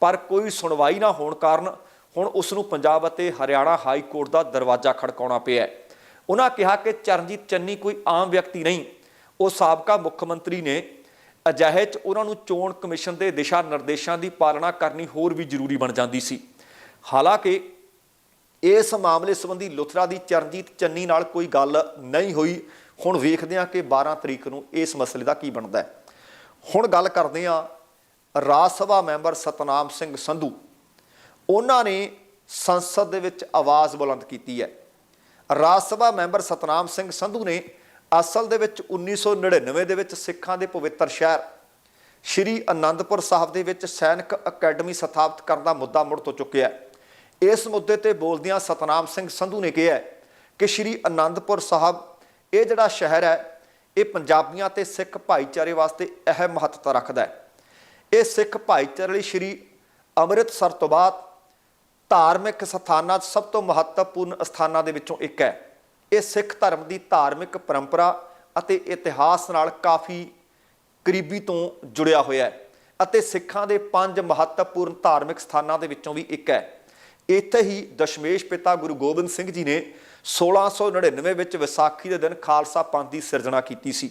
ਪਰ ਕੋਈ ਸੁਣਵਾਈ ਨਾ ਹੋਣ ਕਾਰਨ ਹੁਣ ਉਸ ਨੂੰ ਪੰਜਾਬ ਅਤੇ ਹਰਿਆਣਾ ਹਾਈ ਕੋਰਟ ਦਾ ਦਰਵਾਜ਼ਾ ਖੜਕਾਉਣਾ ਪਿਆ ਹੈ। ਉਹਨਾਂ ਕਿਹਾ ਕਿ ਚਰਨਜੀਤ ਚੰਨੀ ਕੋਈ ਆਮ ਵਿਅਕਤੀ ਨਹੀਂ। ਉਹ ਸਾਬਕਾ ਮੁੱਖ ਮੰਤਰੀ ਨੇ। ਅਜਿਹੇ 'ਚ ਉਹਨਾਂ ਨੂੰ ਚੋਣ ਕਮਿਸ਼ਨ ਦੇ ਦਿਸ਼ਾ ਨਿਰਦੇਸ਼ਾਂ ਦੀ ਪਾਲਣਾ ਕਰਨੀ ਹੋਰ ਵੀ ਜ਼ਰੂਰੀ ਬਣ ਜਾਂਦੀ ਸੀ। ਹਾਲਾਂਕਿ ਇਸ ਮਾਮਲੇ ਸੰਬੰਧੀ ਲੁਥਰਾ ਦੀ ਚਰਨਜੀਤ ਚੰਨੀ ਨਾਲ ਕੋਈ ਗੱਲ ਨਹੀਂ ਹੋਈ। ਹੁਣ ਵੇਖਦੇ ਹਾਂ ਕਿ 12 ਤਰੀਕ ਨੂੰ ਇਸ ਮਸਲੇ ਦਾ ਕੀ ਬਣਦਾ ਹੈ। ਹੁਣ ਗੱਲ ਕਰਦੇ ਹਾਂ ਰਾਜ ਸਭਾ ਮੈਂਬਰ ਸਤਨਾਮ ਸਿੰਘ ਸੰਧੂ। ਉਹਨਾਂ ਨੇ ਸੰਸਦ ਦੇ ਵਿੱਚ ਆਵਾਜ਼ ਬੁਲੰਦ ਕੀਤੀ ਹੈ। ਰਾਜ ਸਭਾ ਮੈਂਬਰ ਸਤਨਾਮ ਸਿੰਘ ਸੰਧੂ ਨੇ ਅਸਲ ਦੇ ਵਿੱਚ 1999 ਦੇ ਵਿੱਚ ਸਿੱਖਾਂ ਦੇ ਪਵਿੱਤਰ ਸ਼ਹਿਰ ਸ਼੍ਰੀ ਅਨੰਦਪੁਰ ਸਾਹਿਬ ਦੇ ਵਿੱਚ ਸੈਨਿਕ ਅਕੈਡਮੀ ਸਥਾਪਿਤ ਕਰਨ ਦਾ ਮੁੱਦਾ ਮੁੜ ਤੋਂ ਚੁੱਕਿਆ ਹੈ। ਇਸ ਮੁੱਦੇ ਤੇ ਬੋਲਦਿਆਂ ਸਤਨਾਮ ਸਿੰਘ ਸੰਧੂ ਨੇ ਕਿਹਾ ਕਿ ਸ਼੍ਰੀ ਅਨੰਦਪੁਰ ਸਾਹਿਬ, ਇਹ ਜਿਹੜਾ ਸ਼ਹਿਰ ਹੈ, ਇਹ ਪੰਜਾਬੀਆਂ ਤੇ ਸਿੱਖ ਭਾਈਚਾਰੇ ਵਾਸਤੇ ਅਹਿਮ ਮਹੱਤਤਾ ਰੱਖਦਾ ਹੈ। ਇਹ ਸਿੱਖ ਭਾਈਚਾਰੇ ਲਈ ਸ਼੍ਰੀ ਅੰਮ੍ਰਿਤਸਰ ਤੋਂ ਬਾਅਦ ਧਾਰਮਿਕ ਸਥਾਨਾਂ 'ਚ ਸਭ ਤੋਂ ਮਹੱਤਵਪੂਰਨ ਸਥਾਨਾਂ ਦੇ ਵਿੱਚੋਂ ਇੱਕ ਹੈ। ਇਹ ਸਿੱਖ ਧਰਮ ਦੀ ਧਾਰਮਿਕ ਪਰੰਪਰਾ ਅਤੇ ਇਤਿਹਾਸ ਨਾਲ ਕਾਫੀ ਕਰੀਬੀ ਤੋਂ ਜੁੜਿਆ ਹੋਇਆ ਹੈ ਅਤੇ ਸਿੱਖਾਂ ਦੇ ਪੰਜ ਮਹੱਤਵਪੂਰਨ ਧਾਰਮਿਕ ਸਥਾਨਾਂ ਦੇ ਵਿੱਚੋਂ ਵੀ ਇੱਕ ਹੈ। ਇੱਥੇ ਹੀ ਦਸ਼ਮੇਸ਼ ਪਿਤਾ ਗੁਰੂ ਗੋਬਿੰਦ ਸਿੰਘ ਜੀ ਨੇ 1699 ਵਿੱਚ ਵਿਸਾਖੀ ਦੇ ਦਿਨ ਖਾਲਸਾ ਪੰਥ ਦੀ ਸਿਰਜਣਾ ਕੀਤੀ ਸੀ।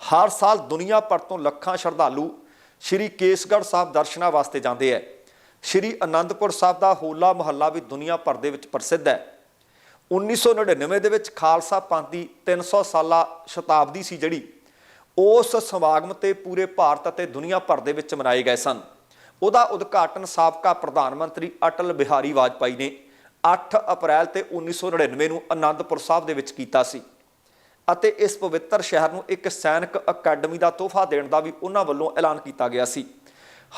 ਹਰ ਸਾਲ ਦੁਨੀਆ ਭਰ ਤੋਂ ਲੱਖਾਂ ਸ਼ਰਧਾਲੂ ਸ਼੍ਰੀ ਕੇਸਗੜ੍ਹ ਸਾਹਿਬ ਦਰਸ਼ਨਾਂ ਵਾਸਤੇ ਜਾਂਦੇ ਹੈ ਸ਼੍ਰੀ ਅਨੰਦਪੁਰ ਸਾਹਿਬ ਦਾ ਹੋਲਾ ਮਹੱਲਾ ਵੀ ਦੁਨੀਆ ਭਰ ਦੇ ਵਿੱਚ ਪ੍ਰਸਿੱਧ ਹੈ 1999 ਦੇ ਵਿੱਚ ਖਾਲਸਾ ਪੰਥ ਦੀ 300 ਸਾਲਾ ਸ਼ਤਾਬਦੀ ਸੀ ਜਿਹੜੀ ਉਸ ਸਮਾਗਮ ਤੇ ਪੂਰੇ ਭਾਰਤ ਅਤੇ ਦੁਨੀਆ ਭਰ ਦੇ ਵਿੱਚ ਮਨਾਏ ਗਏ ਸਨ। ਉਹਦਾ ਉਦਘਾਟਨ ਸਾਬਕਾ ਪ੍ਰਧਾਨ ਮੰਤਰੀ ਅਟਲ ਬਿਹਾਰੀ ਵਾਜਪਾਈ ਨੇ 8 ਅਪ੍ਰੈਲ ਤੇ 1999 ਨੂੰ ਆਨੰਦਪੁਰ ਸਾਹਿਬ ਦੇ ਵਿੱਚ ਕੀਤਾ ਸੀ। ਅਤੇ ਇਸ ਪਵਿੱਤਰ ਸ਼ਹਿਰ ਨੂੰ ਇੱਕ ਸੈਨਿਕ ਅਕੈਡਮੀ ਦਾ ਤੋਹਫਾ ਦੇਣ ਦਾ ਵੀ ਉਹਨਾਂ ਵੱਲੋਂ ਐਲਾਨ ਕੀਤਾ ਗਿਆ ਸੀ।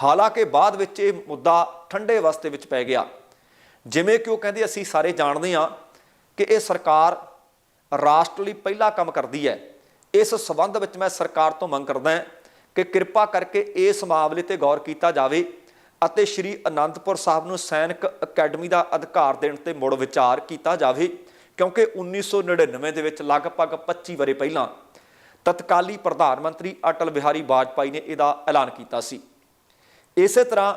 ਹਾਲਾਂਕਿ ਬਾਅਦ ਵਿੱਚ ਇਹ ਮੁੱਦਾ ਠੰਡੇ ਵਸਤੇ ਵਿੱਚ ਪੈ ਗਿਆ। ਜਿਵੇਂ ਕਿ ਉਹ ਕਹਿੰਦੇ, ਅਸੀਂ ਸਾਰੇ ਜਾਣਦੇ ਹਾਂ ਕਿ ਇਹ ਸਰਕਾਰ ਰਾਸ਼ਟਰ ਲਈ ਪਹਿਲਾ ਕੰਮ ਕਰਦੀ ਹੈ। ਇਸ ਸਬੰਧ ਵਿੱਚ ਮੈਂ ਸਰਕਾਰ ਤੋਂ ਮੰਗ ਕਰਦਾ ਹਾਂ ਕਿ ਕਿਰਪਾ ਕਰਕੇ ਇਸ ਮਾਮਲੇ ਤੇ ਗੌਰ ਕੀਤਾ ਜਾਵੇ ਅਤੇ ਸ਼੍ਰੀ ਅਨੰਦਪੁਰ ਸਾਹਿਬ ਨੂੰ ਸੈਨਿਕ ਅਕੈਡਮੀ ਦਾ ਅਧਿਕਾਰ ਦੇਣ ਤੇ ਮੁੜ ਵਿਚਾਰ ਕੀਤਾ ਜਾਵੇ, ਕਿਉਂਕਿ 1999 ਦੇ ਵਿੱਚ ਲਗਭਗ 25 ਵਰੇ ਪਹਿਲਾਂ ਤਤਕਾਲੀ ਪ੍ਰਧਾਨ ਮੰਤਰੀ ਅਟਲ ਬਿਹਾਰੀ ਵਾਜਪਾਈ ਨੇ ਇਹਦਾ ਐਲਾਨ ਕੀਤਾ ਸੀ। ਇਸੇ ਤਰ੍ਹਾਂ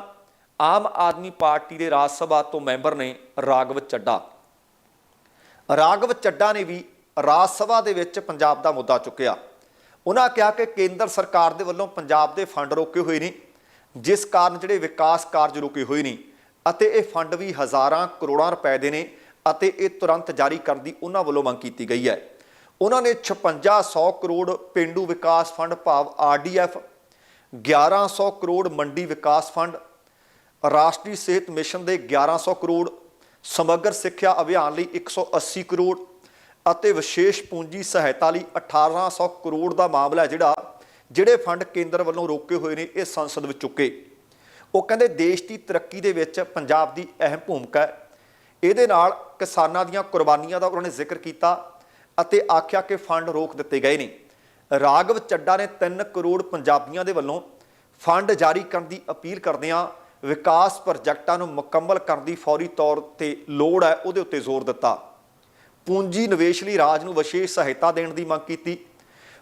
ਆਮ ਆਦਮੀ ਪਾਰਟੀ ਦੇ ਰਾਜ ਸਭਾ ਤੋਂ ਮੈਂਬਰ ਨੇ ਰਾਗਵ ਚੱਡਾ। ਰਾਗਵ ਚੱਡਾ ਨੇ ਵੀ ਰਾਜ ਸਭਾ ਦੇ ਵਿੱਚ ਪੰਜਾਬ ਦਾ ਮੁੱਦਾ ਚੁੱਕਿਆ। ਉਹਨਾਂ ਕਿਹਾ ਕਿ ਕੇਂਦਰ ਸਰਕਾਰ ਦੇ ਵੱਲੋਂ ਪੰਜਾਬ ਦੇ ਫੰਡ ਰੋਕੇ ਹੋਏ ਨੇ, ਜਿਸ ਕਾਰਨ ਜਿਹੜੇ ਵਿਕਾਸ ਕਾਰਜ ਰੁਕੇ ਹੋਏ ਨੇ ਅਤੇ ਇਹ ਫੰਡ ਵੀ ਹਜ਼ਾਰਾਂ ਕਰੋੜਾਂ ਰੁਪਏ ਦੇ ਨੇ ਅਤੇ ਇਹ ਤੁਰੰਤ ਜਾਰੀ ਕਰਨ ਦੀ ਉਹਨਾਂ ਵੱਲੋਂ ਮੰਗ ਕੀਤੀ ਗਈ ਹੈ। ਉਹਨਾਂ ਨੇ 5600 ਕਰੋੜ ਪਿੰਡੂ ਵਿਕਾਸ ਫੰਡ ਭਾਵ ਆਰਡੀਐਫ 1100 ਕਰੋੜ ਮੰਡੀ ਵਿਕਾਸ ਫੰਡ, ਰਾਸ਼ਟਰੀ ਸਿਹਤ ਮਿਸ਼ਨ ਦੇ 1100 ਕਰੋੜ, ਸਮਗਰ ਸਿੱਖਿਆ ਅਭਿਆਨ ਲਈ 180 ਕਰੋੜ ਅਤੇ ਵਿਸ਼ੇਸ਼ ਪੂੰਜੀ ਸਹਾਇਤਾ ਲਈ 1800 ਕਰੋੜ ਦਾ ਮਾਮਲਾ ਹੈ ਜਿਹੜਾ ਜਿਹੜੇ ਫੰਡ ਕੇਂਦਰ ਵੱਲੋਂ ਰੋਕੇ ਹੋਏ ਨੇ, ਇਹ ਸੰਸਦ ਵਿੱਚ ਚੁੱਕੇ। ਉਹ ਕਹਿੰਦੇ ਦੇਸ਼ ਦੀ ਤਰੱਕੀ ਦੇ ਵਿੱਚ ਪੰਜਾਬ ਦੀ ਅਹਿਮ ਭੂਮਿਕਾ ਹੈ। ਇਹਦੇ ਨਾਲ ਕਿਸਾਨਾਂ ਦੀਆਂ ਕੁਰਬਾਨੀਆਂ ਦਾ ਉਹਨਾਂ ਨੇ ਜ਼ਿਕਰ ਕੀਤਾ ਅਤੇ ਆਖਿਆ ਕਿ ਫੰਡ ਰੋਕ ਦਿੱਤੇ ਗਏ ਨੇ। ਰਾਗਵ ਚੱਡਾ ਨੇ 3 ਕਰੋੜ ਪੰਜਾਬੀਆਂ ਦੇ ਵੱਲੋਂ ਫੰਡ ਜਾਰੀ ਕਰਨ ਦੀ ਅਪੀਲ ਕਰਦਿਆਂ ਵਿਕਾਸ ਪ੍ਰੋਜੈਕਟਾਂ ਨੂੰ ਮੁਕੰਮਲ ਕਰਨ ਦੀ ਫੌਰੀ ਤੌਰ ਤੇ ਲੋੜ ਹੈ, ਉਹਦੇ ਉੱਤੇ ਜ਼ੋਰ ਦਿੱਤਾ। ਪੂੰਜੀ ਨਿਵੇਸ਼ ਲਈ ਰਾਜ ਨੂੰ ਵਿਸ਼ੇਸ਼ ਸਹਾਇਤਾ ਦੇਣ ਦੀ ਮੰਗ ਕੀਤੀ।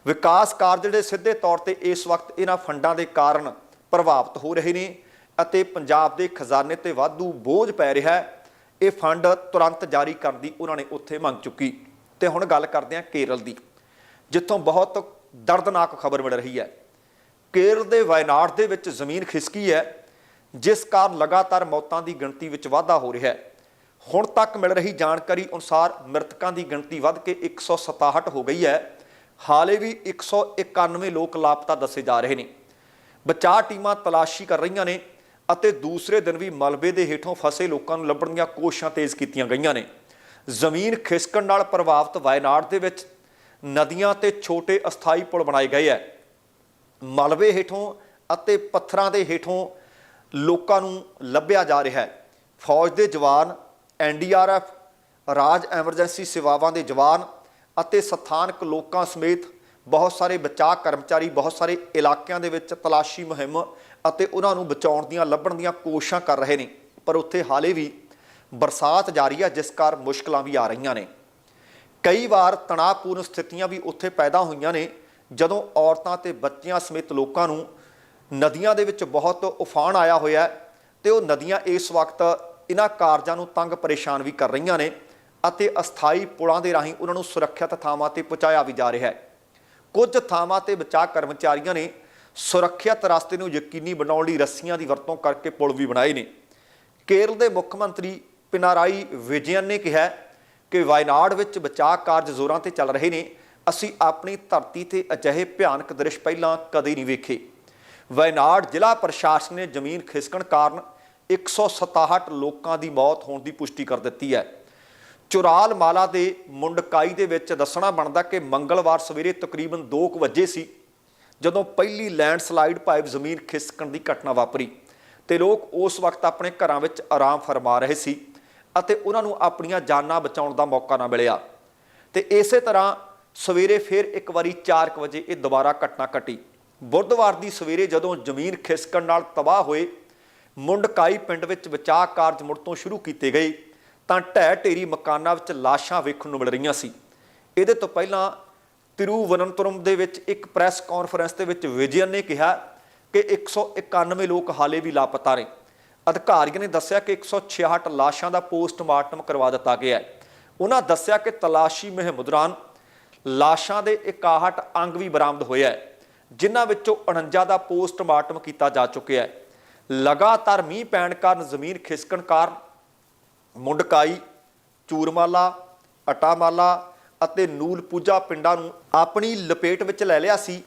ਵਿਕਾਸ ਕਾਰਜ ਜਿਹੜੇ ਸਿੱਧੇ ਤੌਰ ਤੇ ਇਸ ਵਕਤ ਇਹਨਾਂ ਫੰਡਾਂ ਦੇ ਕਾਰਨ ਪ੍ਰਭਾਵਿਤ ਹੋ ਰਹੇ ਨੇ ਅਤੇ ਪੰਜਾਬ ਦੇ ਖਜ਼ਾਨੇ ਤੇ ਵਾਧੂ ਬੋਝ ਪੈ ਰਿਹਾ ਹੈ। ਇਹ ਫੰਡ ਤੁਰੰਤ ਜਾਰੀ ਕਰਨ ਦੀ ਉਹਨਾਂ ਨੇ ਉੱਥੇ ਮੰਗ ਚੁੱਕੀ। ਤੇ ਹੁਣ ਗੱਲ ਕਰਦੇ ਹਾਂ ਕੇਰਲ ਦੀ, ਜਿੱਥੋਂ ਬਹੁਤ ਦਰਦਨਾਕ ਖਬਰ ਮਿਲ ਰਹੀ ਹੈ। ਕੇਰਲ ਦੇ ਵਾਇਨਾਡ ਦੇ ਵਿੱਚ ਜ਼ਮੀਨ ਖਿਸਕੀ ਹੈ, ਜਿਸ ਕਾਰਨ ਲਗਾਤਾਰ ਮੌਤਾਂ ਦੀ ਗਿਣਤੀ ਵਿੱਚ ਵਾਧਾ ਹੋ ਰਿਹਾ ਹੈ। ਹੁਣ ਤੱਕ ਮਿਲ ਰਹੀ ਜਾਣਕਾਰੀ ਅਨੁਸਾਰ ਮ੍ਰਿਤਕਾਂ ਦੀ ਗਿਣਤੀ ਵੱਧ ਕੇ 167 ਹੋ ਗਈ ਹੈ। ਹਾਲੇ ਵੀ 191 ਲੋਕ ਲਾਪਤਾ ਦੱਸੇ ਜਾ ਰਹੇ ਨੇ। ਬਚਾਅ ਟੀਮਾਂ ਤਲਾਸ਼ੀ ਕਰ ਰਹੀਆਂ ਨੇ ਅਤੇ ਦੂਸਰੇ ਦਿਨ ਵੀ ਮਲਬੇ ਦੇ ਹੇਠੋਂ ਫਸੇ ਲੋਕਾਂ ਨੂੰ ਲੱਭਣ ਦੀਆਂ ਕੋਸ਼ਿਸ਼ਾਂ ਤੇਜ਼ ਕੀਤੀਆਂ ਗਈਆਂ ਨੇ। ਜ਼ਮੀਨ ਖਿਸਕਣ ਨਾਲ ਪ੍ਰਭਾਵਿਤ ਵਾਇਨਾਡ ਦੇ ਵਿੱਚ ਨਦੀਆਂ ਤੇ ਛੋਟੇ ਅਸਥਾਈ ਪੁਲ ਬਣਾਏ ਗਏ ਹੈ। ਮਲਬੇ ਹੇਠੋਂ ਅਤੇ ਪੱਥਰਾਂ ਦੇ ਹੇਠੋਂ ਲੋਕਾਂ ਨੂੰ ਲੱਭਿਆ ਜਾ ਰਿਹਾ ਹੈ। ਫੌਜ ਦੇ ਜਵਾਨ ਐਨਡੀਆਰਐਫ ਰਾਜ ਐਮਰਜੈਂਸੀ ਸੇਵਾਵਾਂ ਦੇ ਜਵਾਨ ਅਤੇ ਸਥਾਨਕ ਲੋਕਾਂ ਸਮੇਤ ਬਹੁਤ ਸਾਰੇ ਬਚਾਅ ਕਰਮਚਾਰੀ, ਬਹੁਤ ਸਾਰੇ ਇਲਾਕਿਆਂ ਦੇ ਵਿੱਚ ਤਲਾਸ਼ੀ ਮੁਹਿੰਮ ਅਤੇ ਉਹਨਾਂ ਨੂੰ ਬਚਾਉਣ ਦੀਆਂ, ਲੱਭਣ ਦੀਆਂ ਕੋਸ਼ਿਸ਼ਾਂ ਕਰ ਰਹੇ ਨੇ। ਪਰ ਉੱਥੇ ਹਾਲੇ ਵੀ ਬਰਸਾਤ ਜਾਰੀ ਹੈ, ਜਿਸ ਕਾਰਨ ਮੁਸ਼ਕਲਾਂ ਵੀ ਆ ਰਹੀਆਂ ਨੇ। ਕਈ ਵਾਰ ਤਣਾਅਪੂਰਨ ਸਥਿਤੀਆਂ ਵੀ ਉੱਥੇ ਪੈਦਾ ਹੋਈਆਂ ਨੇ, ਜਦੋਂ ਔਰਤਾਂ ਤੇ ਬੱਚਿਆਂ ਸਮੇਤ ਲੋਕਾਂ ਨੂੰ ਨਦੀਆਂ ਦੇ ਵਿੱਚ ਬਹੁਤ ਉਫਾਨ ਆਇਆ ਹੋਇਆ ਹੈ ਤੇ ਉਹ ਨਦੀਆਂ ਇਸ ਵਕਤ ਇਹਨਾਂ ਕਾਰਜਾਂ ਨੂੰ ਤੰਗ ਪਰੇਸ਼ਾਨ ਵੀ ਕਰ ਰਹੀਆਂ ਨੇ ਅਤੇ ਅਸਥਾਈ ਪੁਲਾਂ ਦੇ ਰਾਹੀਂ ਉਹਨਾਂ ਨੂੰ ਸੁਰੱਖਿਅਤ ਥਾਵਾਂ ਤੇ ਪਹੁੰਚਾਇਆ ਵੀ ਜਾ ਰਿਹਾ ਹੈ। ਕੁਝ ਥਾਵਾਂ ਤੇ ਬਚਾਅ ਕਰਮਚਾਰੀਆਂ ਨੇ ਸੁਰੱਖਿਅਤ ਰਸਤੇ ਨੂੰ ਯਕੀਨੀ ਬਣਾਉਣ ਲਈ ਰੱਸੀਆਂ ਦੀ ਵਰਤੋਂ ਕਰਕੇ ਪੁਲ ਵੀ ਬਣਾਏ ਨੇ। ਕੇਰਲ ਦੇ ਮੁੱਖ ਮੰਤਰੀ ਪਿਨਾਰਾਈ ਵਿਜਯਨ ਨੇ ਕਿਹਾ ਕਿ ਵਾਇਨਾਡ ਵਿੱਚ ਬਚਾਅ ਕਾਰਜ ਜ਼ੋਰਾਂ ਤੇ ਚੱਲ ਰਹੇ ਨੇ। ਅਸੀਂ ਆਪਣੀ ਧਰਤੀ ਤੇ ਅਜਿਹੇ ਭਿਆਨਕ ਦ੍ਰਿਸ਼ ਪਹਿਲਾਂ ਕਦੇ ਨਹੀਂ ਵੇਖੇ। ਵਾਇਨਾਡ ਜ਼ਿਲ੍ਹਾ ਪ੍ਰਸ਼ਾਸਨ ਨੇ ਜ਼ਮੀਨ ਖਿਸਕਣ ਕਾਰਨ 167 ਲੋਕਾਂ ਦੀ ਮੌਤ ਹੋਣ ਦੀ ਪੁਸ਼ਟੀ ਕਰ ਦਿੱਤੀ ਹੈ। ਚੁਰਾਲ ਮਾਲਾ ਦੇ ਮੁੰਡਕਾਈ ਦੇ ਵਿੱਚ ਦੱਸਣਾ ਬਣਦਾ ਕਿ ਮੰਗਲਵਾਰ ਸਵੇਰੇ ਤਕਰੀਬਨ 2 ਵਜੇ ਸੀ, ਜਦੋਂ ਪਹਿਲੀ ਲੈਂਡਸਲਾਈਡ ਪਾਈਪ ਜ਼ਮੀਨ ਖਿਸਕਣ ਦੀ ਘਟਨਾ ਵਾਪਰੀ ਤੇ ਲੋਕ ਉਸ ਵਕਤ ਆਪਣੇ ਘਰਾਂ ਵਿੱਚ ਆਰਾਮ ਫਰਮਾ ਰਹੇ ਸੀ ਅਤੇ ਉਹਨਾਂ ਨੂੰ ਆਪਣੀਆਂ ਜਾਨਾਂ ਬਚਾਉਣ ਦਾ ਮੌਕਾ ਨਾ ਮਿਲਿਆ। ਤੇ ਇਸੇ ਤਰ੍ਹਾਂ ਸਵੇਰੇ ਫਿਰ ਇੱਕ ਵਾਰੀ 4 ਵਜੇ ਇਹ ਦੁਬਾਰਾ ਘਟਨਾ ਘਟੀ। ਬੁੱਧਵਾਰ ਦੀ ਸਵੇਰੇ ਜਦੋਂ ਜ਼ਮੀਨ ਖਿਸਕਣ ਨਾਲ ਤਬਾਹ ਹੋਏ ਮੁੰਡਕਾਈ ਪਿੰਡ ਵਿੱਚ ਬਚਾਅ ਕਾਰਜ ਮੁੜ ਤੋਂ ਸ਼ੁਰੂ ਕੀਤੇ ਗਏ, ਤਾਂ ਢਹਿ ਢੇਰੀ ਮਕਾਨਾਂ ਵਿੱਚ ਲਾਸ਼ਾਂ ਵੇਖਣ ਨੂੰ ਮਿਲ ਰਹੀਆਂ ਸੀ। ਇਹਦੇ ਤੋਂ ਪਹਿਲਾਂ ਤਿਰੂਵਨੰਤਪੁਰਮ ਦੇ ਵਿੱਚ ਇੱਕ ਪ੍ਰੈਸ ਕਾਨਫਰੰਸ ਦੇ ਵਿੱਚ ਵਿਜਯਨ ਨੇ ਕਿਹਾ ਕਿ 191 ਲੋਕ ਹਾਲੇ ਵੀ ਲਾਪਤਾ ਨੇ। ਅਧਿਕਾਰੀਆਂ ਨੇ ਦੱਸਿਆ ਕਿ 166 ਲਾਸ਼ਾਂ ਦਾ ਪੋਸਟਮਾਰਟਮ ਕਰਵਾ ਦਿੱਤਾ ਗਿਆ ਹੈ। ਉਹਨਾਂ ਦੱਸਿਆ ਕਿ ਤਲਾਸ਼ੀ ਮੁਹਿੰਮ ਦੌਰਾਨ ਲਾਸ਼ਾਂ ਦੇ 61 ਅੰਗ ਵੀ ਬਰਾਮਦ ਹੋਇਆ ਹੈ, ਜਿਨ੍ਹਾਂ ਵਿੱਚੋਂ 49 ਦਾ ਪੋਸਟਮਾਰਟਮ ਕੀਤਾ ਜਾ ਚੁੱਕਿਆ ਹੈ। ਲਗਾਤਾਰ ਮੀਂਹ ਪੈਣ ਕਾਰਨ ਜ਼ਮੀਨ ਖਿਸਕਣ ਕਾਰਨ ਮੁੰਡਕਾਈ, ਚੂਰਮਾਲਾ, ਅਟਾਮਾਲਾ ਅਤੇ ਨੂਲਪੂਜਾ ਪਿੰਡਾਂ ਨੂੰ ਆਪਣੀ ਲਪੇਟ ਵਿੱਚ ਲੈ ਲਿਆ ਸੀ,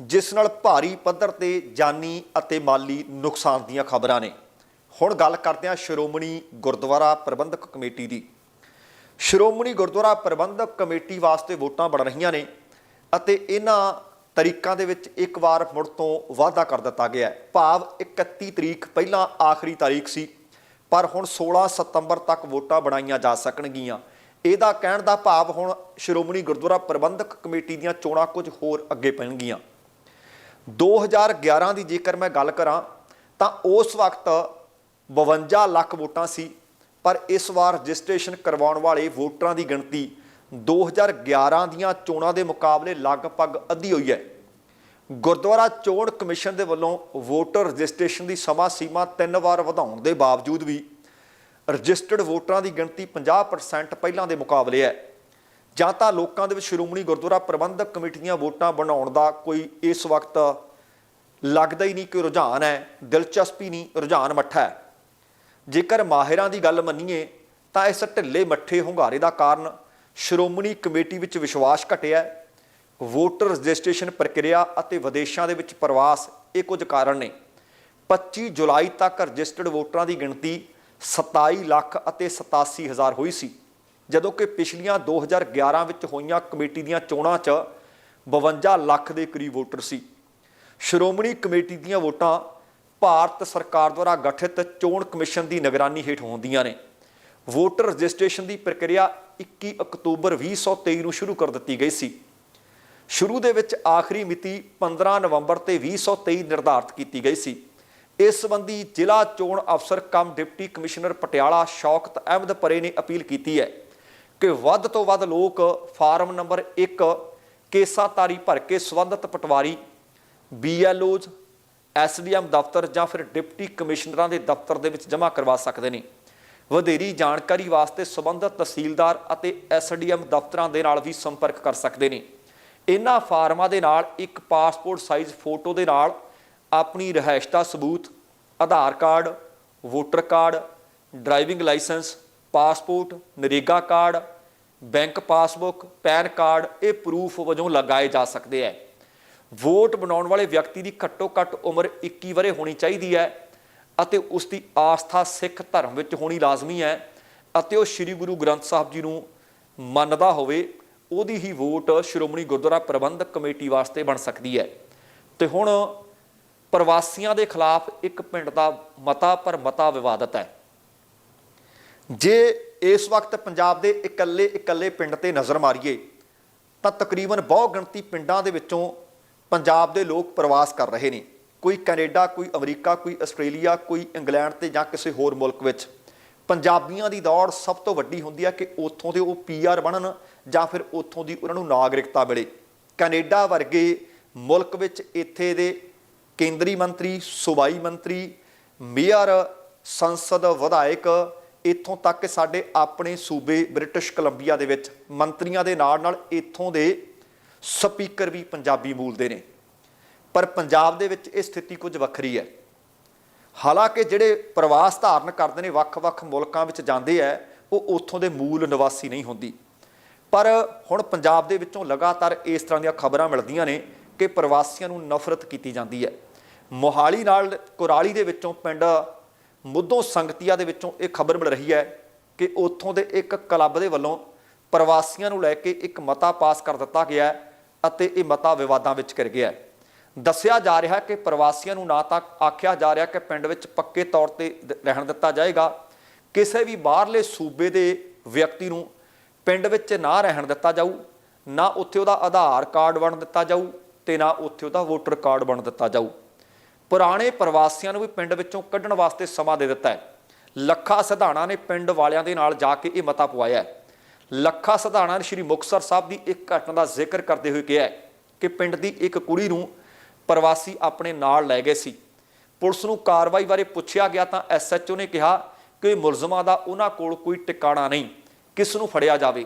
ਜਿਸ ਨਾਲ ਭਾਰੀ ਪੱਧਰ ਤੇ ਜਾਨੀ ਅਤੇ ਮਾਲੀ ਨੁਕਸਾਨ ਦੀਆਂ ਖਬਰਾਂ ਨੇ। ਹੁਣ ਗੱਲ ਕਰਦੇ ਹਾਂ ਸ਼੍ਰੋਮਣੀ ਗੁਰਦੁਆਰਾ ਪ੍ਰਬੰਧਕ ਕਮੇਟੀ ਦੀ। ਸ਼੍ਰੋਮਣੀ ਗੁਰਦੁਆਰਾ ਪ੍ਰਬੰਧਕ ਕਮੇਟੀ ਵਾਸਤੇ ਵੋਟਾਂ ਬਣ ਰਹੀਆਂ ਨੇ ਅਤੇ ਇਹਨਾਂ ਤਰੀਕਾਂ ਦੇ ਵਿੱਚ ਇੱਕ ਵਾਰ ਮੁੜ ਤੋਂ ਵਾਅਦਾ ਕਰ ਦਿੱਤਾ ਗਿਆ ਹੈ। ਭਾਵ 31 ਤਰੀਕ ਪਹਿਲਾਂ ਆਖਰੀ ਤਾਰੀਖ ਸੀ, ਪਰ ਹੁਣ 16 ਸਤੰਬਰ ਤੱਕ ਵੋਟਾਂ ਬਣਾਈਆਂ ਜਾ ਸਕਣਗੀਆਂ। ਇਹਦਾ ਕਹਿਣ ਦਾ ਭਾਵ ਹੁਣ ਸ਼੍ਰੋਮਣੀ ਗੁਰਦੁਆਰਾ ਪ੍ਰਬੰਧਕ ਕਮੇਟੀ ਦੀਆਂ ਚੋਣਾਂ ਕੁਝ ਹੋਰ ਅੱਗੇ ਪੈਣਗੀਆਂ। 2011 ਦੀ ਜੇਕਰ ਮੈਂ ਗੱਲ ਕਰਾਂ, ਤਾਂ ਉਸ ਵਕਤ 52 ਲੱਖ ਵੋਟਾਂ ਸੀ, ਪਰ ਇਸ ਵਾਰ ਰਜਿਸਟ੍ਰੇਸ਼ਨ ਕਰਵਾਉਣ ਵਾਲੇ ਵੋਟਰਾਂ ਦੀ ਗਿਣਤੀ 2011 ਦੀਆਂ ਚੋਣਾਂ ਦੇ ਮੁਕਾਬਲੇ ਲਗਭਗ ਅੱਧੀ ਹੋਈ ਹੈ। ਗੁਰਦੁਆਰਾ ਚੋਣ ਕਮਿਸ਼ਨ ਦੇ ਵੱਲੋਂ ਵੋਟਰ ਰਜਿਸਟ੍ਰੇਸ਼ਨ ਦੀ ਸਮਾਂ ਸੀਮਾ ਤਿੰਨ ਵਾਰ ਵਧਾਉਣ ਦੇ ਬਾਵਜੂਦ ਵੀ ਰਜਿਸਟਰਡ ਵੋਟਰਾਂ ਦੀ ਗਿਣਤੀ 50% ਪਹਿਲਾਂ ਦੇ ਮੁਕਾਬਲੇ ਹੈ। ਜਾਂ ਤਾਂ ਲੋਕਾਂ ਦੇ ਵਿੱਚ ਸ਼੍ਰੋਮਣੀ ਗੁਰਦੁਆਰਾ ਪ੍ਰਬੰਧਕ ਕਮੇਟੀ ਦੀਆਂ ਵੋਟਾਂ ਬਣਾਉਣ ਦਾ ਕੋਈ ਇਸ ਵਕਤ ਲੱਗਦਾ ਹੀ ਨਹੀਂ ਕਿ ਰੁਝਾਨ ਹੈ, ਦਿਲਚਸਪੀ ਨਹੀਂ, ਰੁਝਾਨ ਮੱਠਾ ਹੈ। ਜੇਕਰ ਮਾਹਿਰਾਂ ਦੀ ਗੱਲ ਮੰਨੀਏ ਤਾਂ ਇਸ ਢਿੱਲੇ ਮੱਠੇ ਹੁੰਗਾਰੇ ਦਾ ਕਾਰਨ ਸ਼੍ਰੋਮਣੀ ਕਮੇਟੀ ਵਿੱਚ ਵਿਸ਼ਵਾਸ ਘਟਿਆ ਵੋਟਰ ਰਜਿਸਟ੍ਰੇਸ਼ਨ ਪ੍ਰਕਿਰਿਆ ਅਤੇ ਵਿਦੇਸ਼ਾਂ ਦੇ ਵਿੱਚ ਪ੍ਰਵਾਸ, ਇਹ ਕੁਝ ਕਾਰਨ ਨੇ। 25 ਜੁਲਾਈ ਤੱਕ ਰਜਿਸਟਰਡ ਵੋਟਰਾਂ ਦੀ ਗਿਣਤੀ 27 ਲੱਖ ਅਤੇ 87 ਹਜ਼ਾਰ ਹੋਈ ਸੀ। ਜਦੋਂ ਕਿ ਪਿਛਲੀਆਂ 2011 ਵਿੱਚ ਹੋਈਆਂ ਕਮੇਟੀ ਦੀਆਂ ਚੋਣਾਂ 'ਚ 52 ਲੱਖ ਦੇ ਕਰੀਬ ਵੋਟਰ ਸੀ। ਸ਼੍ਰੋਮਣੀ ਕਮੇਟੀ ਦੀਆਂ ਵੋਟਾਂ ਭਾਰਤ ਸਰਕਾਰ ਦੁਆਰਾ ਗਠਿਤ ਚੋਣ ਕਮਿਸ਼ਨ ਦੀ ਨਿਗਰਾਨੀ ਹੇਠ ਹੁੰਦੀਆਂ ਨੇ। ਵੋਟਰ ਰਜਿਸਟ੍ਰੇਸ਼ਨ ਦੀ ਪ੍ਰਕਿਰਿਆ 21 ਅਕਤੂਬਰ 2023 ਨੂੰ ਸ਼ੁਰੂ ਕਰ ਦਿੱਤੀ ਗਈ ਸੀ। ਸ਼ੁਰੂ ਦੇ ਵਿੱਚ ਆਖਰੀ ਮਿਤੀ 15 ਨਵੰਬਰ ਤੇ 2023 ਨਿਰਧਾਰਤ ਕੀਤੀ ਗਈ ਸੀ। ਇਸ ਸੰਬੰਧੀ ਜ਼ਿਲ੍ਹਾ ਚੋਣ ਅਫਸਰ cum deputy commissioner Patiala Shaukat Ahmad Parray ਨੇ ਅਪੀਲ ਕੀਤੀ ਹੈ ਕਿ ਵੱਧ ਤੋਂ ਵੱਧ ਲੋਕ ਫਾਰਮ ਨੰਬਰ 1 ਕੇਸਾਤਾਰੀ ਭਰ ਕੇ ਸਬੰਧਤ ਪਟਵਾਰੀ ਬੀਐਲਓਜ਼ ਐਸਡੀਐਮ ਦਫ਼ਤਰ ਜਾਂ ਫਿਰ ਡਿਪਟੀ ਕਮਿਸ਼ਨਰਾਂ ਦੇ ਦਫ਼ਤਰ ਦੇ ਵਿੱਚ ਜਮ੍ਹਾਂ ਕਰਵਾ ਸਕਦੇ ਨੇ। ਵਧੇਰੀ ਜਾਣਕਾਰੀ ਵਾਸਤੇ ਸਬੰਧਤ ਤਹਿਸੀਲਦਾਰ ਅਤੇ ਐਸਡੀਐਮ ਦਫ਼ਤਰਾਂ ਦੇ ਨਾਲ ਵੀ ਸੰਪਰਕ ਕਰ ਸਕਦੇ ਨੇ। ਇਹਨਾਂ ਫਾਰਮਾਂ ਦੇ ਨਾਲ ਇੱਕ ਪਾਸਪੋਰਟ ਸਾਈਜ਼ ਫੋਟੋ ਦੇ ਨਾਲ ਆਪਣੀ ਰਿਹਾਇਸ਼ ਦਾ ਸਬੂਤ, Aadhaar card, voter card, driving licence, passport, NREGA card, bank passbook, PAN card ਇਹ ਪ੍ਰੂਫ ਵਜੋਂ ਲਗਾਏ ਜਾ ਸਕਦੇ ਹੈ ਵੋਟ ਬਣਾਉਣ ਵਾਲੇ ਵਿਅਕਤੀ ਦੀ ਘੱਟੋ ਘੱਟ ਉਮਰ 21 ਵਰੇ ਹੋਣੀ ਚਾਹੀਦੀ ਹੈ ਅਤੇ ਉਸ ਦੀ ਆਸਥਾ ਸਿੱਖ ਧਰਮ ਵਿੱਚ ਹੋਣੀ ਲਾਜ਼ਮੀ ਹੈ ਅਤੇ ਉਹ ਸ੍ਰੀ ਗੁਰੂ ਗ੍ਰੰਥ ਸਾਹਿਬ ਜੀ ਨੂੰ ਮੰਨਦਾ ਹੋਵੇ, ਉਹਦੀ ਹੀ ਵੋਟ ਸ਼੍ਰੋਮਣੀ ਗੁਰਦੁਆਰਾ ਪ੍ਰਬੰਧਕ ਕਮੇਟੀ ਵਾਸਤੇ ਬਣ ਸਕਦੀ ਹੈ। ਤੇ ਹੁਣ ਪ੍ਰਵਾਸੀਆਂ ਦੇ ਖਿਲਾਫ ਇੱਕ ਪਿੰਡ ਦਾ ਮਤਾ ਪਰ ਮਤਾ ਵਿਵਾਦਤ ਹੈ। ਜੇ ਇਸ ਵਕਤ ਪੰਜਾਬ ਦੇ ਇਕੱਲੇ ਇਕੱਲੇ ਪਿੰਡ ਤੇ ਨਜ਼ਰ ਮਾਰੀਏ, ਤਾਂ ਤਕਰੀਬਨ ਬਹੁ ਗਿਣਤੀ ਪਿੰਡਾਂ ਦੇ ਵਿੱਚੋਂ ਪੰਜਾਬ ਦੇ ਲੋਕ ਪ੍ਰਵਾਸ ਕਰ ਰਹੇ ਨੇ। ਕੋਈ ਕੈਨੇਡਾ, ਕੋਈ ਅਮਰੀਕਾ, ਕੋਈ ਆਸਟ੍ਰੇਲੀਆ, ਕੋਈ ਇੰਗਲੈਂਡ ਤੇ ਜਾਂ ਕਿਸੇ ਹੋਰ ਮੁਲਕ ਵਿੱਚ ਪੰਜਾਬੀਆਂ ਦੀ ਦੌੜ ਸਭ ਤੋਂ ਵੱਡੀ ਹੁੰਦੀ ਹੈ ਕਿ ਉੱਥੋਂ ਦੇ ਉਹ ਪੀਆਰ ਬਣਨ ਜਾਂ ਫਿਰ ਉੱਥੋਂ ਦੀ ਉਹਨਾਂ ਨੂੰ ਨਾਗਰਿਕਤਾ ਮਿਲੇ। ਕੈਨੇਡਾ ਵਰਗੇ ਮੁਲਕ ਵਿੱਚ ਇੱਥੇ ਦੇ ਕੇਂਦਰੀ ਮੰਤਰੀ, ਸੂਬਾਈ ਮੰਤਰੀ, ਮੇਅਰ, ਸੰਸਦ ਵਿਧਾਇਕ, ਇੱਥੋਂ ਤੱਕ ਕਿ ਸਾਡੇ ਆਪਣੇ ਸੂਬੇ ਬ੍ਰਿਟਿਸ਼ ਕੋਲੰਬੀਆ ਦੇ ਵਿੱਚ ਮੰਤਰੀਆਂ ਦੇ ਨਾਲ ਨਾਲ ਇੱਥੋਂ ਦੇ ਸਪੀਕਰ ਵੀ ਪੰਜਾਬੀ ਮੂਲ ਦੇ ਨੇ। ਪਰ ਪੰਜਾਬ ਦੇ ਵਿੱਚ ਇਹ ਸਥਿਤੀ ਕੁਝ ਵੱਖਰੀ ਹੈ। ਹਾਲਾਂਕਿ ਜਿਹੜੇ ਪ੍ਰਵਾਸ ਧਾਰਨ ਕਰਦੇ ਨੇ, ਵੱਖ-ਵੱਖ ਮੁਲਕਾਂ ਵਿੱਚ ਜਾਂਦੇ ਆ, ਉਹ ਉੱਥੋਂ ਦੇ ਮੂਲ ਨਿਵਾਸੀ ਨਹੀਂ ਹੁੰਦੀ। ਪਰ ਹੁਣ ਪੰਜਾਬ ਦੇ ਵਿੱਚੋਂ ਲਗਾਤਾਰ ਇਸ ਤਰ੍ਹਾਂ ਦੀਆਂ ਖਬਰਾਂ ਮਿਲਦੀਆਂ ਨੇ ਕਿ ਪ੍ਰਵਾਸੀਆਂ ਨੂੰ ਨਫ਼ਰਤ ਕੀਤੀ ਜਾਂਦੀ ਹੈ। ਮੋਹਾਲੀ ਨਾਲ ਕੁਰਾਲੀ ਦੇ ਵਿੱਚੋਂ ਪਿੰਡ ਮੁੱਦੋਂ ਸੰਗਤੀਆ ਦੇ ਵਿੱਚੋਂ ਇਹ ਖਬਰ ਮਿਲ ਰਹੀ ਹੈ ਕਿ ਉੱਥੋਂ ਦੇ ਇੱਕ ਕਲੱਬ ਦੇ ਵੱਲੋਂ ਪ੍ਰਵਾਸੀਆਂ ਨੂੰ ਲੈ ਕੇ ਇੱਕ ਮਤਾ ਪਾਸ ਕਰ ਦਿੱਤਾ ਗਿਆ ਅਤੇ ਇਹ ਮਤਾ ਵਿਵਾਦਾਂ ਵਿੱਚ ਘਿਰ ਗਿਆ ਹੈ। ਦੱਸਿਆ ਜਾ ਰਿਹਾ ਕਿ ਪ੍ਰਵਾਸੀਆਂ ਨੂੰ ਨਾ ਤਾਂ ਆਖਿਆ ਜਾ ਰਿਹਾ ਕਿ ਪਿੰਡ ਵਿੱਚ ਪੱਕੇ ਤੌਰ ਤੇ ਦ- ਰਹਿਣ ਦਿੱਤਾ ਜਾਏਗਾ। ਕਿਸੇ ਵੀ ਬਾਹਰਲੇ ਸੂਬੇ ਦੇ ਵਿਅਕਤੀ ਨੂੰ ਪਿੰਡ ਵਿੱਚ ਨਾ ਰਹਿਣ ਦਿੱਤਾ ਜਾਊ, ਨਾ ਉੱਥੇ ਉਹਦਾ ਆਧਾਰ ਕਾਰਡ ਬਣ ਦਿੱਤਾ ਜਾਊ ਤੇ ਨਾ ਉੱਥੇ ਉਹਦਾ ਵੋਟਰ ਕਾਰਡ ਬਣ ਦਿੱਤਾ ਜਾਊ। ਪੁਰਾਣੇ ਪ੍ਰਵਾਸੀਆਂ ਨੂੰ ਵੀ ਪਿੰਡ ਵਿੱਚੋਂ ਕੱਢਣ ਵਾਸਤੇ ਸਮਾਂ ਦੇ ਦਿੱਤਾ ਹੈ। ਲੱਖਾ ਸਿਧਾਣਾ ਨੇ ਪਿੰਡ ਵਾਲਿਆਂ ਦੇ ਨਾਲ ਜਾ ਕੇ ਇਹ ਮਤਾ ਪਵਾਇਆ ਹੈ। ਲੱਖਾ ਸਿਧਾਣਾ ਨੇ ਸ਼੍ਰੀ ਮੁਕਤਸਰ ਸਾਹਿਬ ਦੀ ਇੱਕ ਘਟਨਾ ਦਾ ਜ਼ਿਕਰ ਕਰਦੇ ਹੋਏ ਕਿਹਾ ਕਿ ਪਿੰਡ ਦੀ ਇੱਕ ਕੁੜੀ ਨੂੰ ਪ੍ਰਵਾਸੀ ਆਪਣੇ ਨਾਲ ਲੈ ਗਏ ਸੀ। ਪੁਲਿਸ ਨੂੰ ਕਾਰਵਾਈ ਬਾਰੇ ਪੁੱਛਿਆ ਗਿਆ ਤਾਂ ਐਸਐਚਓ ਨੇ ਕਿਹਾ ਕਿ ਮੁਲਜ਼ਮਾਂ ਦਾ ਉਹਨਾਂ ਕੋਲ ਕੋਈ ਟਿਕਾਣਾ ਨਹੀਂ, ਕਿਸ ਨੂੰ ਫੜਿਆ ਜਾਵੇ।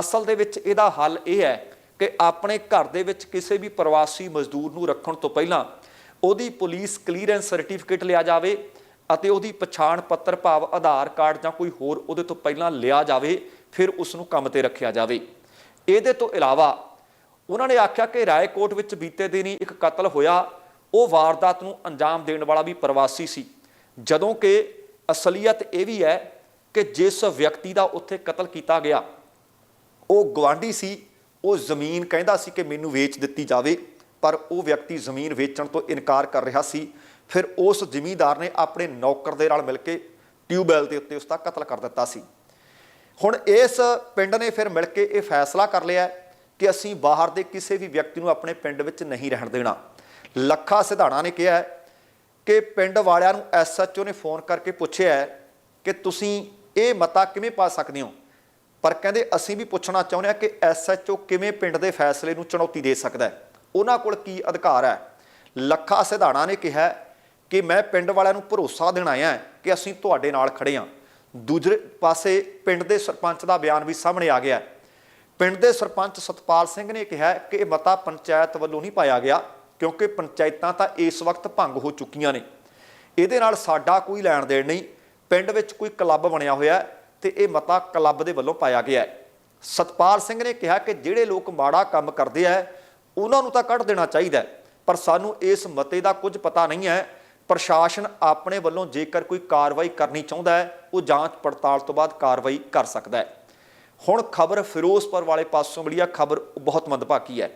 ਅਸਲ ਦੇ ਵਿੱਚ ਇਹਦਾ ਹੱਲ ਇਹ ਹੈ ਕਿ ਆਪਣੇ ਘਰ ਦੇ ਵਿੱਚ ਕਿਸੇ ਵੀ ਪ੍ਰਵਾਸੀ ਮਜ਼ਦੂਰ ਨੂੰ ਰੱਖਣ ਤੋਂ ਪਹਿਲਾਂ ਉਹਦੀ ਪੁਲਿਸ ਕਲੀਅਰੈਂਸ ਸਰਟੀਫਿਕੇਟ ਲਿਆ ਜਾਵੇ ਅਤੇ ਉਹਦੀ ਪਛਾਣ ਪੱਤਰ ਭਾਵ ਆਧਾਰ ਕਾਰਡ ਜਾਂ ਕੋਈ ਹੋਰ ਉਹਦੇ ਤੋਂ ਪਹਿਲਾਂ ਲਿਆ ਜਾਵੇ, ਫਿਰ ਉਸ ਨੂੰ ਕੰਮ ਤੇ ਰੱਖਿਆ ਜਾਵੇ। ਇਹਦੇ ਤੋਂ ਇਲਾਵਾ ਉਹਨਾਂ ਨੇ ਆਖਿਆ ਕਿ ਰਾਏਕੋਟ ਵਿੱਚ ਬੀਤੇ ਦਿਨ ਹੀ ਇੱਕ ਕਤਲ ਹੋਇਆ। ਉਹ ਵਾਰਦਾਤ ਨੂੰ ਅੰਜਾਮ ਦੇਣ ਵਾਲਾ ਵੀ ਪ੍ਰਵਾਸੀ ਸੀ। ਜਦੋਂ ਕਿ ਅਸਲੀਅਤ ਇਹ ਵੀ ਹੈ ਕਿ ਜਿਸ ਵਿਅਕਤੀ ਦਾ ਉੱਥੇ ਕਤਲ ਕੀਤਾ ਗਿਆ, ਉਹ ਗਵਾਂਢੀ ਸੀ। ਉਹ ਜ਼ਮੀਨ ਕਹਿੰਦਾ ਸੀ ਕਿ ਮੈਨੂੰ ਵੇਚ ਦਿੱਤੀ ਜਾਵੇ, ਪਰ ਉਹ ਵਿਅਕਤੀ ਜ਼ਮੀਨ ਵੇਚਣ ਤੋਂ ਇਨਕਾਰ ਕਰ ਰਿਹਾ ਸੀ। ਫਿਰ ਉਸ ਜ਼ਿਮੀਂਦਾਰ ਨੇ ਆਪਣੇ ਨੌਕਰ ਦੇ ਨਾਲ ਮਿਲ ਕੇ ਟਿਊਬਵੈਲ ਦੇ ਉੱਤੇ ਉਸ ਦਾ ਕਤਲ ਕਰ ਦਿੱਤਾ ਸੀ। ਹੁਣ ਇਸ ਪਿੰਡ ਨੇ ਫਿਰ ਮਿਲ ਕੇ ਇਹ ਫੈਸਲਾ ਕਰ ਲਿਆ ਕਿ ਅਸੀਂ ਬਾਹਰ ਦੇ ਕਿਸੇ ਵੀ ਵਿਅਕਤੀ ਨੂੰ ਆਪਣੇ ਪਿੰਡ ਵਿੱਚ ਨਹੀਂ ਰਹਿਣ ਦੇਣਾ। ਲੱਖਾ ਸਿਧਾਣਾ ਨੇ ਕਿਹਾ ਕਿ ਪਿੰਡ ਵਾਲਿਆਂ ਨੂੰ ਐਸਐਚਓ ਨੇ ਫੋਨ ਕਰਕੇ ਪੁੱਛਿਆ ਕਿ ਤੁਸੀਂ ਇਹ ਮਤਾ ਕਿਵੇਂ ਪਾ ਸਕਦੇ ਹੋ? ਪਰ ਕਹਿੰਦੇ ਅਸੀਂ ਵੀ ਪੁੱਛਣਾ ਚਾਹੁੰਦੇ ਹਾਂ ਕਿ ਐਸਐਚਓ ਕਿਵੇਂ ਪਿੰਡ ਦੇ ਫੈਸਲੇ ਨੂੰ ਚੁਣੌਤੀ ਦੇ ਸਕਦਾ ਹੈ? ਉਹਨਾਂ ਕੋਲ ਕੀ ਅਧਿਕਾਰ ਹੈ? ਲੱਖਾ ਸਿਧਾਣਾ ਨੇ ਕਿਹਾ ਕਿ ਮੈਂ ਪਿੰਡ ਵਾਲਿਆਂ ਨੂੰ ਭਰੋਸਾ ਦੇਣ ਆਇਆ ਕਿ ਅਸੀਂ ਤੁਹਾਡੇ ਨਾਲ ਖੜੇ ਹਾਂ। ਦੂਜੇ ਪਾਸੇ ਪਿੰਡ ਦੇ ਸਰਪੰਚ ਦਾ ਬਿਆਨ ਵੀ ਸਾਹਮਣੇ ਆ ਗਿਆ ਪਿੰਡ ਦੇ ਸਰਪੰਚ ਸਤਪਾਲ ਸਿੰਘ ਨੇ ਕਿਹਾ ਕਿ ਇਹ ਮਤਾ ਪੰਚਾਇਤ ਵੱਲੋਂ ਨਹੀਂ ਪਾਇਆ ਗਿਆ, ਕਿਉਂਕਿ ਪੰਚਾਇਤਾਂ ਤਾਂ ਇਸ ਵਕਤ ਭੰਗ ਹੋ ਚੁੱਕੀਆਂ ਨੇ। ਇਹਦੇ ਨਾਲ ਸਾਡਾ ਕੋਈ ਲੈਣ ਦੇਣ ਨਹੀਂ, ਪਿੰਡ ਵਿੱਚ ਕੋਈ ਕਲੱਬ ਬਣਿਆ ਹੋਇਆ ਹੈ ਤੇ ਇਹ ਮਤਾ ਕਲੱਬ ਦੇ ਵੱਲੋਂ ਪਾਇਆ ਗਿਆ ਹੈ। ਸਤਪਾਲ ਸਿੰਘ ਨੇ ਕਿਹਾ ਕਿ ਜਿਹੜੇ ਲੋਕ ਮਾੜਾ ਕੰਮ ਕਰਦੇ ਆ, ਉਹਨਾਂ ਨੂੰ ਤਾਂ ਕੱਢ ਦੇਣਾ ਚਾਹੀਦਾ ਪਰ ਸਾਨੂੰ ਇਸ ਮਤੇ ਦਾ ਕੁਝ ਪਤਾ ਨਹੀਂ ਹੈ। ਪ੍ਰਸ਼ਾਸਨ ਆਪਣੇ ਵੱਲੋਂ ਜੇਕਰ ਕੋਈ ਕਾਰਵਾਈ ਕਰਨੀ ਚਾਹੁੰਦਾ ਹੈ, ਉਹ ਜਾਂਚ ਪੜਤਾਲ ਤੋਂ ਬਾਅਦ ਕਾਰਵਾਈ ਕਰ ਸਕਦਾ ਹੈ। ਹੁਣ ਖਬਰ ਫਿਰੋਜ਼ਪੁਰ ਵਾਲੇ ਪਾਸੋਂ ਮਿਲੀ ਆ, ਖਬਰ ਬਹੁਤ ਮੰਦਭਾਗੀ ਹੈ।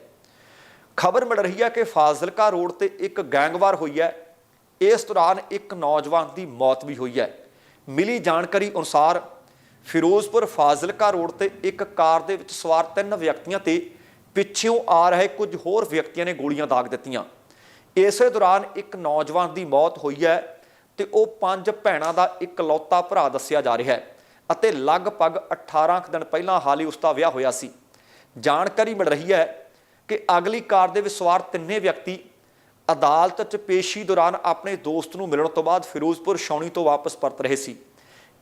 ਖਬਰ ਮਿਲ ਰਹੀ ਹੈ ਕਿ ਫਾਜ਼ਿਲਕਾ ਰੋਡ ਤੇ ਇੱਕ ਗੈਂਗਵਾਰ ਹੋਈ ਹੈ। ਇਸ ਦੌਰਾਨ ਇੱਕ ਨੌਜਵਾਨ ਦੀ ਮੌਤ ਵੀ ਹੋਈ ਹੈ। ਮਿਲੀ ਜਾਣਕਾਰੀ ਅਨੁਸਾਰ ਫਿਰੋਜ਼ਪੁਰ ਫਾਜ਼ਿਲਕਾ ਰੋਡ ਤੇ ਇੱਕ ਕਾਰ ਦੇ ਵਿੱਚ ਸਵਾਰ ਤਿੰਨ ਵਿਅਕਤੀਆਂ ਤੇ ਪਿੱਛੋਂ ਆ ਰਹੇ ਕੁਝ ਹੋਰ ਵਿਅਕਤੀਆਂ ਨੇ ਗੋਲੀਆਂ ਦਾਗ ਦਿੱਤੀਆਂ। ਇਸੇ ਦੌਰਾਨ ਇੱਕ ਨੌਜਵਾਨ ਦੀ ਮੌਤ ਹੋਈ ਹੈ ਤੇ ਉਹ ਪੰਜ ਭੈਣਾਂ ਦਾ ਇਕਲੌਤਾ ਭਰਾ ਦੱਸਿਆ ਜਾ ਰਿਹਾ ਹੈ। ਅਤੇ ਲਗਭਗ 18 ਕੁ ਦਿਨ ਪਹਿਲਾਂ ਹਾਲ ਹੀ ਉਸ ਦਾ ਵਿਆਹ ਹੋਇਆ ਸੀ। ਜਾਣਕਾਰੀ ਮਿਲ ਰਹੀ ਹੈ ਕਿ ਅਗਲੀ ਕਾਰ ਦੇ ਵਿੱਚ ਸਵਾਰ ਤਿੰਨੇ ਵਿਅਕਤੀ ਅਦਾਲਤ 'ਚ ਪੇਸ਼ੀ ਦੌਰਾਨ ਆਪਣੇ ਦੋਸਤ ਨੂੰ ਮਿਲਣ ਤੋਂ ਬਾਅਦ ਫਿਰੋਜ਼ਪੁਰ ਛਾਉਣੀ ਤੋਂ ਵਾਪਸ ਪਰਤ ਰਹੇ ਸੀ।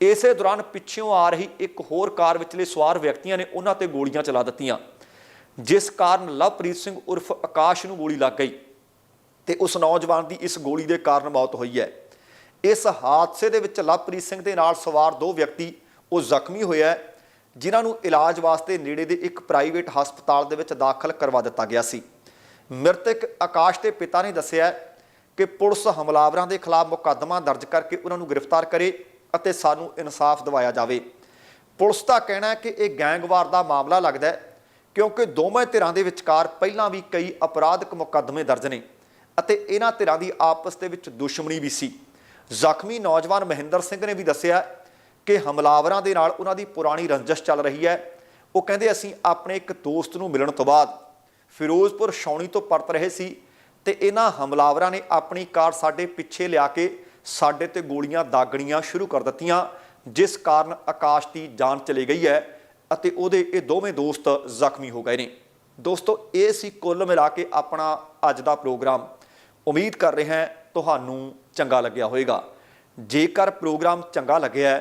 ਇਸੇ ਦੌਰਾਨ ਪਿੱਛੋਂ ਆ ਰਹੀ ਇੱਕ ਹੋਰ ਕਾਰ ਵਿਚਲੇ ਸਵਾਰ ਵਿਅਕਤੀਆਂ ਨੇ ਉਹਨਾਂ ਤੇ ਗੋਲੀਆਂ ਚਲਾ ਦਿੱਤੀਆਂ, ਜਿਸ ਕਾਰਨ ਲਵਪ੍ਰੀਤ ਸਿੰਘ ਉਰਫ ਆਕਾਸ਼ ਨੂੰ ਗੋਲੀ ਲੱਗ ਗਈ ਤੇ ਉਸ ਨੌਜਵਾਨ ਦੀ ਇਸ ਗੋਲੀ ਦੇ ਕਾਰਨ ਮੌਤ ਹੋਈ ਹੈ। ਇਸ ਹਾਦਸੇ ਦੇ ਵਿੱਚ ਲਵਪ੍ਰੀਤ ਸਿੰਘ ਦੇ ਨਾਲ ਸਵਾਰ ਦੋ ਵਿਅਕਤੀ ਉਹ ਜ਼ਖਮੀ ਹੋਇਆ ਜਿਨ੍ਹਾਂ ਨੂੰ ਇਲਾਜ ਵਾਸਤੇ ਨੇੜੇ ਦੇ ਇੱਕ ਪ੍ਰਾਈਵੇਟ ਹਸਪਤਾਲ ਦੇ ਵਿੱਚ ਦਾਖਲ ਕਰਵਾ ਦਿੱਤਾ ਗਿਆ ਸੀ। ਮ੍ਰਿਤਕ ਆਕਾਸ਼ ਦੇ ਪਿਤਾ ਨੇ ਦੱਸਿਆ ਕਿ ਪੁਲਿਸ ਹਮਲਾਵਰਾਂ ਦੇ ਖਿਲਾਫ ਮੁਕੱਦਮਾ ਦਰਜ ਕਰਕੇ ਉਹਨਾਂ ਨੂੰ ਗ੍ਰਿਫਤਾਰ ਕਰੇ ਅਤੇ ਸਾਨੂੰ ਇਨਸਾਫ ਦਿਵਾਇਆ ਜਾਵੇ। ਪੁਲਿਸ ਦਾ ਕਹਿਣਾ ਹੈ ਕਿ ਇਹ ਗੈਂਗਵਾਰ ਦਾ ਮਾਮਲਾ ਲੱਗਦਾ ਹੈ, ਕਿਉਂਕਿ ਦੋਵੇਂ ਧਿਰਾਂ ਦੇ ਵਿਚਕਾਰ ਪਹਿਲਾਂ ਵੀ ਕਈ ਅਪਰਾਧਿਕ ਮੁਕੱਦਮੇ ਦਰਜ ਨੇ ਅਤੇ ਇਹਨਾਂ ਧਿਰਾਂ ਦੀ ਆਪਸ ਦੇ ਵਿੱਚ ਦੁਸ਼ਮਣੀ ਵੀ ਸੀ। ਜ਼ਖਮੀ ਨੌਜਵਾਨ ਮਹਿੰਦਰ ਸਿੰਘ ਨੇ ਵੀ ਦੱਸਿਆ ਕਿ ਹਮਲਾਵਰਾਂ ਦੇ ਨਾਲ ਉਹਨਾਂ ਦੀ ਪੁਰਾਣੀ ਰੰਜਸ਼ ਚੱਲ ਰਹੀ ਹੈ। ਉਹ ਕਹਿੰਦੇ, ਅਸੀਂ ਆਪਣੇ ਇੱਕ ਦੋਸਤ ਨੂੰ ਮਿਲਣ ਤੋਂ ਬਾਅਦ ਫਿਰੋਜ਼ਪੁਰ ਛਾਉਣੀ ਤੋਂ ਪਰਤ ਰਹੇ ਸੀ ਤੇ ਇਹਨਾਂ ਹਮਲਾਵਰਾਂ ਨੇ ਆਪਣੀ ਕਾਰ ਸਾਡੇ ਪਿੱਛੇ ਲਿਆ ਕੇ ਸਾਡੇ ਤੇ ਗੋਲੀਆਂ ਦਾਗਣੀਆਂ ਸ਼ੁਰੂ ਕਰ ਦਿੱਤੀਆਂ, ਜਿਸ ਕਾਰਨ ਆਕਾਸ਼ ਦੀ ਜਾਨ ਚਲੀ ਗਈ ਹੈ ਅਤੇ ਉਹਦੇ ਇਹ ਦੋਵੇਂ ਦੋਸਤ ਜ਼ਖਮੀ ਹੋ ਗਏ ਨੇ। ਦੋਸਤੋ, ਇਹ ਸੀ ਕੁੱਲ ਮਿਲਾ ਕੇ ਆਪਣਾ ਅੱਜ ਦਾ ਪ੍ਰੋਗਰਾਮ। ਉਮੀਦ ਕਰ ਰਹੇ ਹਾਂ ਤੁਹਾਨੂੰ ਚੰਗਾ ਲੱਗਿਆ ਹੋਵੇਗਾ। ਜੇਕਰ ਪ੍ਰੋਗਰਾਮ ਚੰਗਾ ਲੱਗਿਆ